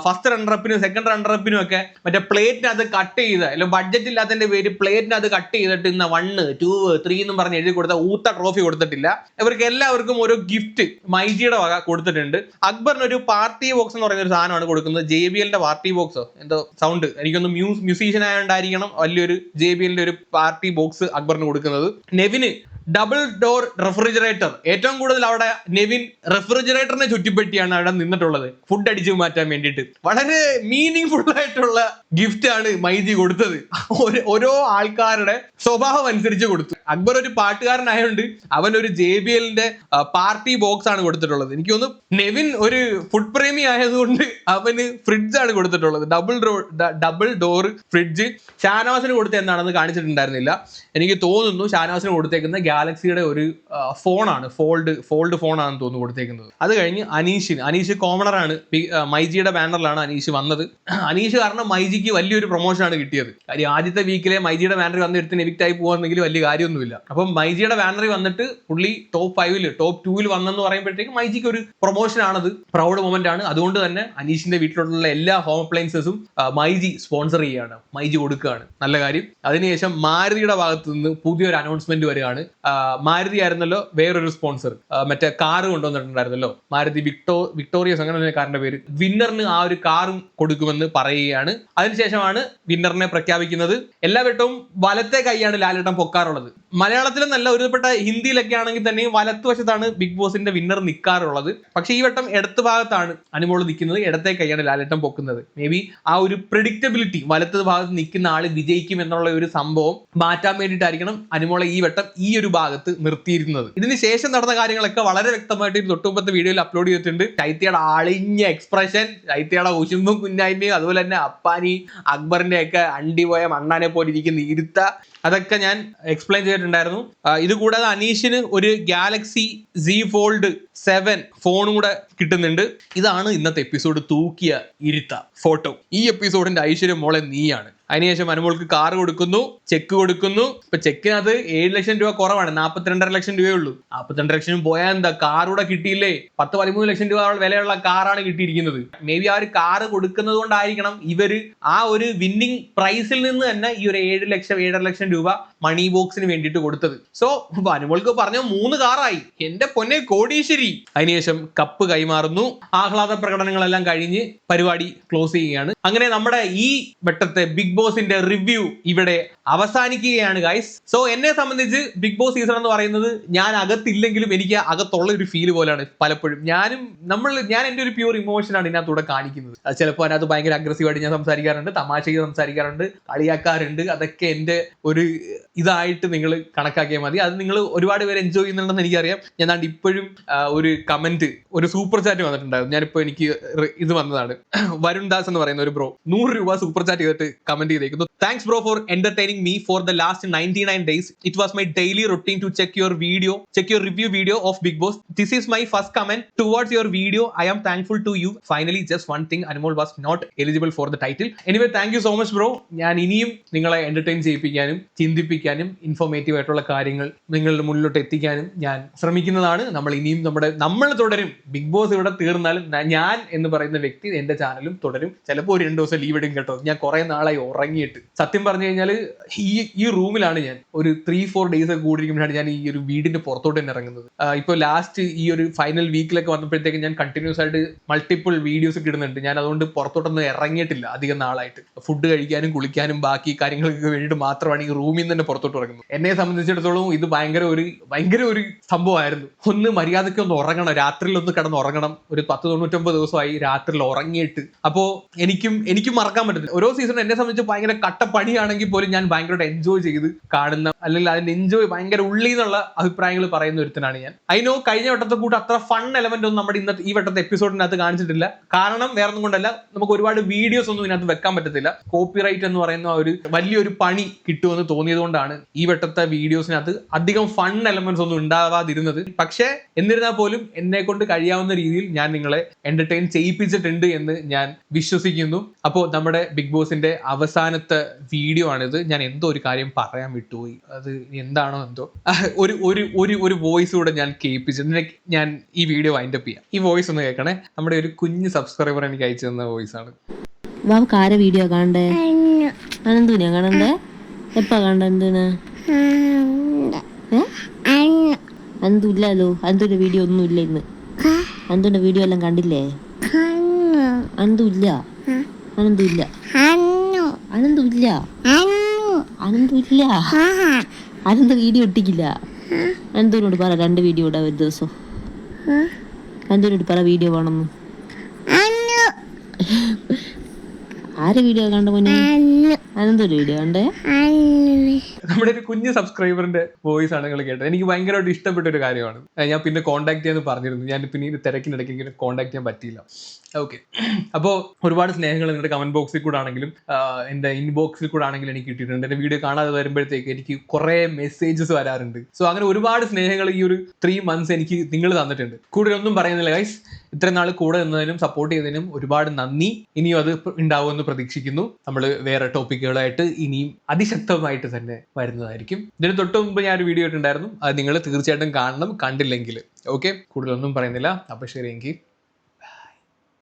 ഫസ്റ്റ് റണ്ണറപ്പിനും സെക്കൻഡ് റണ്ണറപ്പിനും ഒക്കെ മറ്റേ പ്ലേറ്റിനകത്ത് കട്ട് ചെയ്ത് അല്ലെങ്കിൽ ബഡ്ജറ്റ് ഇല്ലാത്തതിന്റെ പേര് പ്ലേറ്റിനകത്ത് കട്ട് ചെയ്തിട്ട് ഇന്ന് വണ്ണ് ടൂ ത്രീ എന്നും പറഞ്ഞ് എഴുതി കൊടുത്ത ഊത്ത ട്രോഫി കൊടുത്തിട്ടില്ല. ഇവർക്ക് എല്ലാവർക്കും ഓരോ ഗിഫ്റ്റ് മൈജിയുടെ വക കൊടുത്തിട്ടുണ്ട്. അക്ബറിന് ഒരു പാർട്ടി ബോക്സ് എന്ന് പറയുന്ന ഒരു സാധനമാണ് കൊടുക്കുന്നത്. ജെ ബി എല്ലിന്റെ ബോക്സോ. എന്തോ സൗണ്ട് എനിക്കൊന്ന് മ്യൂസ് മ്യൂസീഷ്യൻ ആയതുകൊണ്ടായിരിക്കണം വലിയൊരു ജെ ബി എല്ലിന്റെ ഒരു പാർട്ടി ബോക്സ് അക്ബറിന് കൊടുക്കുന്നത്. നെവിന് ഡബിൾ ഡോർ റെഫ്രിജറേറ്റർ ഏറ്റവും കൂടുതൽ അവിടെ നെവിൻ റെഫ്രിജറേറ്ററിനെ ചുറ്റിപ്പറ്റിയാണ് അവിടെ നിന്നിട്ടുള്ളത്. ഫുഡ് അടിച്ചു മാറ്റാൻ വേണ്ടിയിട്ട്. വളരെ മീനിങ് ഫുൾ ആയിട്ടുള്ള ഗിഫ്റ്റ് ആണ് മൈജി കൊടുത്തത്. ഓരോ ആൾക്കാരുടെ സ്വഭാവം അനുസരിച്ച് കൊടുത്തു. അക്ബർ ഒരു പാട്ടുകാരനായതുകൊണ്ട് അവൻ ഒരു ജെ ബി എല്ലിന്റെ പാർട്ടി ബോക്സ് ആണ് കൊടുത്തിട്ടുള്ളത്. എനിക്ക് തോന്നുന്നു നെവിൻ ഒരു ഫുഡ് പ്രേമി ആയതുകൊണ്ട് അവന് ഫ്രിഡ്ജ് ആണ് കൊടുത്തിട്ടുള്ളത്. Double door double door fridge ഷാനവാസിന് കൊടുത്ത എന്താണെന്ന് കാണിച്ചിട്ടുണ്ടായിരുന്നില്ല. എനിക്ക് തോന്നുന്നു ഷാനവാസിന് കൊടുത്തേക്കുന്ന ഗാലക്സിയുടെ ഒരു ഫോണാണ്. ഫോൾഡ് ഫോൾഡ് ഫോണാണെന്ന് തോന്നുന്നു കൊടുത്തേക്കുന്നത്. അത് കഴിഞ്ഞ് അനീഷിന് അനീഷ് കോമണറാണ് മൈജിയുടെ ബാനറിലാണ് അനീഷ് വന്നത്. അനീഷ് കാരണം മൈജിക്ക് വലിയൊരു പ്രൊമോഷനാണ് കിട്ടിയത്. കാര്യം ആദ്യത്തെ വീക്കിലെ മൈജിയുടെ ബാനറിൽ വന്ന് എടുത്ത് എവിക്റ്റ് ആയി പോകുന്നെങ്കിൽ വലിയ കാര്യമൊന്നുമില്ല. അപ്പം മൈജിയുടെ ബാനറിൽ വന്നിട്ട് പുള്ളി ടോപ്പ് ഫൈവിൽ ടോപ്പ് ടൂവിൽ വന്നെന്ന് പറയുമ്പോഴത്തേക്ക് മൈജിക്ക് ഒരു പ്രൊമോഷൻ ആണത്. പ്രൗഡ് മൊമെന്റ് ആണ്. അതുകൊണ്ട് തന്നെ അനീഷിന്റെ വീട്ടിലുള്ള എല്ലാ ഹോം അപ്ലയൻസസും മൈജി സ്പോൺസർ ചെയ്യുകയാണ് മൈജി കൊടുക്കുകയാണ്. നല്ല കാര്യം. അതിനുശേഷം മാരുതിയുടെ ഭാഗത്ത് നിന്ന് പുതിയൊരു അനൗൺസ്മെന്റ് വരികയാണ്. മാരുതി ആയിരുന്നല്ലോ വേറൊരു സ്പോൺസർ മറ്റേ കാറ് കൊണ്ടുവന്നിട്ടുണ്ടായിരുന്നല്ലോ. മാരുതി വിക്ടോ വിക്ടോറിയസ് അങ്ങനെ കാറിന്റെ പേര്. വിന്നറിന് ആ ഒരു കാറും കൊടുക്കുമെന്ന് പറയുകയാണ്. അതിനുശേഷമാണ് വിന്നറിനെ പ്രഖ്യാപിക്കുന്നത്. എല്ലാ വട്ടവും വലത്തെ കൈയാണ് ലാലേട്ടൻ പൊക്കാറുള്ളത്. മലയാളത്തിലും നല്ല ഒരുപ്പെട്ട ഹിന്ദിയിലൊക്കെ ആണെങ്കിൽ തന്നെയും വലത്തുവശത്താണ് ബിഗ് ബോസിന്റെ വിന്നർ നിൽക്കാറുള്ളത് പക്ഷേ ഈ വട്ടം ഇടത്ത് ഭാഗത്താണ് അനുമോൾ നിൽക്കുന്നത് ഇടത്തെ കൈയാണ് ലാലേട്ടൻ പൊക്കുന്നത്. മേ ബി ആ ഒരു പ്രിഡിക്റ്റബിലിറ്റി വലത്ത് ഭാഗത്ത് നിൽക്കുന്ന ആൾ വിജയിക്കും എന്നുള്ള ഒരു സംഭവം മാറ്റാൻ വേണ്ടിയിട്ടായിരിക്കണം അനുമോളെ ഈ വട്ടം ഈ ഒരു ഭാഗത്ത് നിർത്തിയിരുന്നത്. ഇതിന് ശേഷം നടന്ന കാര്യങ്ങളൊക്കെ വളരെ വ്യക്തമായിട്ട് ഈ തൊട്ടുമുമ്പത്തെ വീഡിയോയിൽ അപ്ലോഡ് ചെയ്തിട്ടുണ്ട്. ചൈത്യയുടെ അളിഞ്ഞ എക്സ്പ്രഷൻ ചൈത്യയുടെ ഉശുമ്പും കുഞ്ഞായ്മയും അതുപോലെ തന്നെ അപ്പാനി അക്ബറിന്റെ ഒക്കെ അണ്ടി പോയ മണ്ണാനെ പോലെ ഇരിക്കുന്ന ഇരുത്ത അതൊക്കെ ഞാൻ എക്സ്പ്ലെയിൻ ചെയ്തിട്ടുണ്ടായിരുന്നു. ആ, ഇത് കൂടാതെ അനീഷിന് ഒരു ഗാലക്സി സി ഫോൾഡ് സെവൻ ഫോണും കൂടെ കിട്ടുന്നുണ്ട്. ഇതാണ് ഇന്നത്തെ എപ്പിസോഡ് തൂക്കിയ ഇരുത്ത ഫോട്ടോ ഈ എപ്പിസോഡിന്റെ ഐശ്വര്യം മോളെ നീയാണ്. അതിനുശേഷം അനുമോൾക്ക് കാർ കൊടുക്കുന്നു ചെക്ക് കൊടുക്കുന്നു. ഇപ്പൊ ചെക്കിനകത്ത് ഏഴ് ലക്ഷം രൂപ കുറവാണ് നാപ്പത്തിരണ്ടര ലക്ഷം രൂപയേ ഉള്ളൂ. നാപ്പത്തിരണ്ടര ലക്ഷം പോയാൽ എന്താ കാർ കൂടെ കിട്ടിയില്ലേ? പത്ത് പതിമൂന്ന് ലക്ഷം രൂപ വിലയുള്ള കാറാണ് കിട്ടിയിരിക്കുന്നത്. മേ ബി ആ ഒരു കാറ് കൊടുക്കുന്നത് കൊണ്ടായിരിക്കണം ഇവർ ആ ഒരു വിന്നിങ് പ്രൈസിൽ നിന്ന് തന്നെ ഈ ഒരു ഏഴ് ലക്ഷം ഏഴര ലക്ഷം രൂപ മണി ബോക്സിന് വേണ്ടിയിട്ട് കൊടുത്തത്. സോ അനുമോൾക്ക് പറഞ്ഞ മൂന്ന് കാറായി എന്റെ പൊന്നെ കോടീശ്വരി അതിനുശേഷം കപ്പ് കൈമാറുന്നു. ആഹ്ലാദ പ്രകടനങ്ങളെല്ലാം കഴിഞ്ഞ് പരിപാടി ക്ലോസ് ചെയ്യുകയാണ്. അങ്ങനെ നമ്മുടെ ഈ വെട്ടത്തെ ബിഗ് ബോസിന്റെ റിവ്യൂ ഇവിടെ അവസാനിക്കുകയാണ് ഗൈസ് സോ എന്നെ സംബന്ധിച്ച് ബിഗ് ബോസ് സീസൺ എന്ന് പറയുന്നത് ഞാൻ അകത്തില്ലെങ്കിലും എനിക്ക് അകത്തുള്ള ഒരു ഫീൽ പോലെയാണ് പലപ്പോഴും. ഞാനും നമ്മൾ ഞാൻ എന്റെ ഒരു പ്യൂർ ഇമോഷനാണ് ഇതിനകത്തൂടെ കാണിക്കുന്നത്. ചിലപ്പോൾ അതിനകത്ത് ഭയങ്കര അഗ്രസീവായിട്ട് ഞാൻ സംസാരിക്കാറുണ്ട് തമാശയ്ക്ക് സംസാരിക്കാറുണ്ട് കളിയാക്കാറുണ്ട്. അതൊക്കെ എന്റെ ഒരു ഇതായിട്ട് നിങ്ങൾ കണക്കാക്കിയാൽ മതി. അത് നിങ്ങൾ ഒരുപാട് പേര് എൻജോയ് ചെയ്യുന്നുണ്ടെന്ന് എനിക്കറിയാം. ഞാൻ ഇപ്പോഴും ഒരു കമന്റ് ഒരു സൂപ്പർ ചാറ്റ് വന്നിട്ടുണ്ടായിരുന്നു. ഞാനിപ്പോ എനിക്ക് ഇത് വന്നതാണ്. വരുൺ ദാസ് എന്ന് പറയുന്ന ഒരു ബ്രോ നൂറ് രൂപ സൂപ്പർ ചാറ്റ് ചെയ്തിട്ട് comment ചെയ്തേക്കുന്നു. Thanks bro for entertaining me for the last ninety nine days it was my daily routine to check your video check your review video of big boss this is my first comment towards your video I am thankful to you finally just one thing Anumol was not eligible for the title anyway thank you so much bro ഞാൻ ഇനിയും നിങ്ങളെ entertain ചെയ്യിപ്പിക്കാനും ചിന്തിപ്പിക്കാനും informative ആയിട്ടുള്ള കാര്യങ്ങൾ നിങ്ങളുടെ മുന്നിലോട്ട് എത്തിക്കാനും ഞാൻ ശ്രമിക്കുന്നതാണ്. നമ്മൾ ഇനിയും നമ്മുടെ നമ്മൾ തുടരും. ബിഗ് ബോസ് ഇവിടെ തീർന്നാലും ഞാൻ എന്ന് പറയുന്ന വ്യക്തി എന്റെ ചാനലും തുടരും. ചിലപ്പോൾ ഒരു രണ്ട് ദിവസം ലീവ് എടുക്കും കേട്ടോ. ഞാൻ കുറെ നാളായി ഉറങ്ങിയിട്ട്. സത്യം പറഞ്ഞു കഴിഞ്ഞാൽ ഈ ഈ റൂമിലാണ് ഞാൻ. ഒരു ത്രീ ഫോർ ഡേയ്സ് ഒക്കെ കൂടിയിരിക്കുമ്പോഴാണ് ഞാൻ ഈ ഒരു വീടിന്റെ പുറത്തോട്ട് തന്നെ ഇറങ്ങുന്നത്. ഇപ്പോൾ ലാസ്റ്റ് ഈ ഒരു ഫൈനൽ വീക്കിലൊക്കെ വന്നപ്പോഴത്തേക്ക് ഞാൻ കണ്ടിന്യൂസ് ആയിട്ട് മൾട്ടിപ്പിൾ വീഡിയോസ് ഒക്കെ ഇടുന്നുണ്ട്. ഞാൻ അതുകൊണ്ട് പുറത്തോട്ടൊന്നും ഇറങ്ങിയിട്ടില്ല അധികം നാളായിട്ട്. ഫുഡ് കഴിക്കാനും കുളിക്കാനും ബാക്കി കാര്യങ്ങൾക്ക് വേണ്ടിയിട്ട് മാത്രമാണ് ഈ റൂമിൽ നിന്ന് തന്നെ പുറത്തോട്ട് ഇറങ്ങുന്നത്. എന്നെ സംബന്ധിച്ചിടത്തോളം ഇത് ഭയങ്കര ഒരു ഭയങ്കര ഒരു സംഭവമായിരുന്നു. ഒന്ന് മര്യാദയ്ക്ക് ഒന്ന് ഉറങ്ങണം രാത്രിയിൽ ഒന്ന് കിടന്ന് ഉറങ്ങണം ഒരു പത്ത് തൊണ്ണൂറ്റൊമ്പത് ദിവസമായി രാത്രിയിൽ ഉറങ്ങിയിട്ട്. അപ്പോൾ എനിക്കും എനിക്കും മറക്കാൻ പറ്റുന്നില്ല ഓരോ സീസൺ എന്നെ സംബന്ധിച്ച് ഭയങ്കര കട്ട പണിയാണെങ്കിൽ പോലും ഞാൻ ഭയങ്കരമായിട്ട് എൻജോയ് ചെയ്ത് കാണുന്ന അല്ലെങ്കിൽ അതിന്റെ എൻജോയ് ഭയങ്കര ഉള്ളിൽ നിന്നുള്ള അഭിപ്രായങ്ങൾ പറയുന്ന ഒരുത്തനാണ് ഞാൻ. അതിനോ കഴിഞ്ഞ വട്ടത്തെ കൂട്ട് അത്ര ഫൺ എലമെന്റ് ഒന്നും നമ്മുടെ ഇന്നത്തെ ഈ വട്ടത്തെ എപ്പിസോഡിനകത്ത് കാണിച്ചിട്ടില്ല. കാരണം വേറെ കൊണ്ടല്ല നമുക്ക് ഒരുപാട് വീഡിയോസ് ഒന്നും ഇതിനകത്ത് വെക്കാൻ പറ്റത്തില്ല. കോപ്പിറൈറ്റ് എന്ന് പറയുന്ന ഒരു വലിയൊരു പണി കിട്ടുമെന്ന് തോന്നിയതുകൊണ്ടാണ് ഈ വട്ടത്തെ വീഡിയോസിനകത്ത് അധികം ഫൺ എലമെന്റ്സ് ഒന്നും ഉണ്ടാവാതിരുന്നത്. പക്ഷേ എന്നിരുന്നാൽ പോലും എന്നെ കൊണ്ട് കഴിയാവുന്ന രീതിയിൽ ഞാൻ നിങ്ങളെ എന്റർടൈൻ ചെയ്യിപ്പിച്ചിട്ടുണ്ട് എന്ന് ഞാൻ വിശ്വസിക്കുന്നു. അപ്പോൾ നമ്മുടെ ബിഗ് ബോസിന്റെ അവസാനത്തെ വീഡിയോ ആണിത്. ഞാൻ എന്തോ ഒരു കാര്യം പറയാൻ വിട്ടുപോയി. അത് എന്താണോ എന്തോ. ഒരു ഒരു ഒരു ഒരു വോയിസ് കൂടെ ഞാൻ കേൾപ്പിച്ചു ഞാൻ ഈ വീഡിയോ വൈൻഡപ്പ് ചെയ്യാം. ഈ വോയിസ് ഒന്ന് കേൾക്കണേ. നമ്മുടെ ഒരു കുഞ്ഞ് സബ്സ്ക്രൈബർ എനിക്ക് അയച്ചു തന്ന വോയിസ് ആണ്. ബാബുക്ക് ആരെ വീഡിയോ കാണണ്ടേ? കാണണ്ടേ എപ്പാ എന്തിനാ? അന്തുല്ലല്ലോ അന്തുന്റെ വീഡിയോ ഒന്നും ഇല്ല ഇന്ന്. അന്തുന്റെ വീഡിയോ എല്ലാം കണ്ടില്ലേ? അന്തു ഇല്ല. അനന്തു ഇല്ല. അനന്തു ഇല്ല. അനന്തു ഇല്ല. അനന്ത വീഡിയോ ഒട്ടിക്കില്ല അനന്തുവിനോട് പറ രണ്ട് വീഡിയോ ഇടാ ഒരു ദിവസം. അനന്തുവിനോട് പറ വീഡിയോ വേണമെന്ന് ആരെ വീഡിയോ കണ്ടു മോനെ? വീഡിയോ നമ്മുടെ ഒരു കുഞ്ഞു സബ്സ്ക്രൈബറിന്റെ വോയിസ് ആണ് നിങ്ങൾ കേട്ടത്. എനിക്ക് ഭയങ്കരമായിട്ട് ഇഷ്ടപ്പെട്ട ഒരു കാര്യമാണ് ഞാൻ പിന്നെ കോൺടാക്ട് ചെയ്യാന്ന് പറഞ്ഞിരുന്നു. ഞാൻ പിന്നെ ഇത് തിരക്കിനിടയ്ക്ക് ഇങ്ങനെ കോൺടാക്ട് ചെയ്യാൻ പറ്റിയില്ല. ഓക്കെ അപ്പോൾ ഒരുപാട് സ്നേഹങ്ങൾ നിങ്ങളുടെ കമന്റ് ബോക്സിൽ കൂടെ ആണെങ്കിലും എന്റെ ഇൻബോക്സിൽ കൂടെ ആണെങ്കിലും എനിക്ക് കിട്ടിയിട്ടുണ്ട്. എന്റെ വീഡിയോ കാണാതെ വരുമ്പോഴത്തേക്ക് എനിക്ക് കുറേ മെസ്സേജസ് വരാറുണ്ട്. സോ അങ്ങനെ ഒരുപാട് സ്നേഹങ്ങൾ ഈ ഒരു ത്രീ മന്ത്സ് എനിക്ക് നിങ്ങൾ തന്നിട്ടുണ്ട്. കൂടുതലൊന്നും പറയുന്നില്ല ഗൈസ് ഇത്രയും നാൾ കൂടെ നിന്നതിനും സപ്പോർട്ട് ചെയ്തതിനും ഒരുപാട് നന്ദി. ഇനിയും അത് ഉണ്ടാവുമെന്ന് പ്രതീക്ഷിക്കുന്നു. നമ്മൾ വേറെ ടോപ്പിക്കുകളായിട്ട് ഇനിയും അതിശക്തമായിട്ട് തന്നെ വരുന്നതായിരിക്കും. ഇതിന് തൊട്ട് മുമ്പ് ഞാൻ ഒരു വീഡിയോ ഇട്ടുണ്ടായിരുന്നു അത് നിങ്ങൾ തീർച്ചയായിട്ടും കാണണം കണ്ടില്ലെങ്കിൽ. ഓക്കെ കൂടുതലൊന്നും പറയുന്നില്ല. അപ്പോൾ ശരി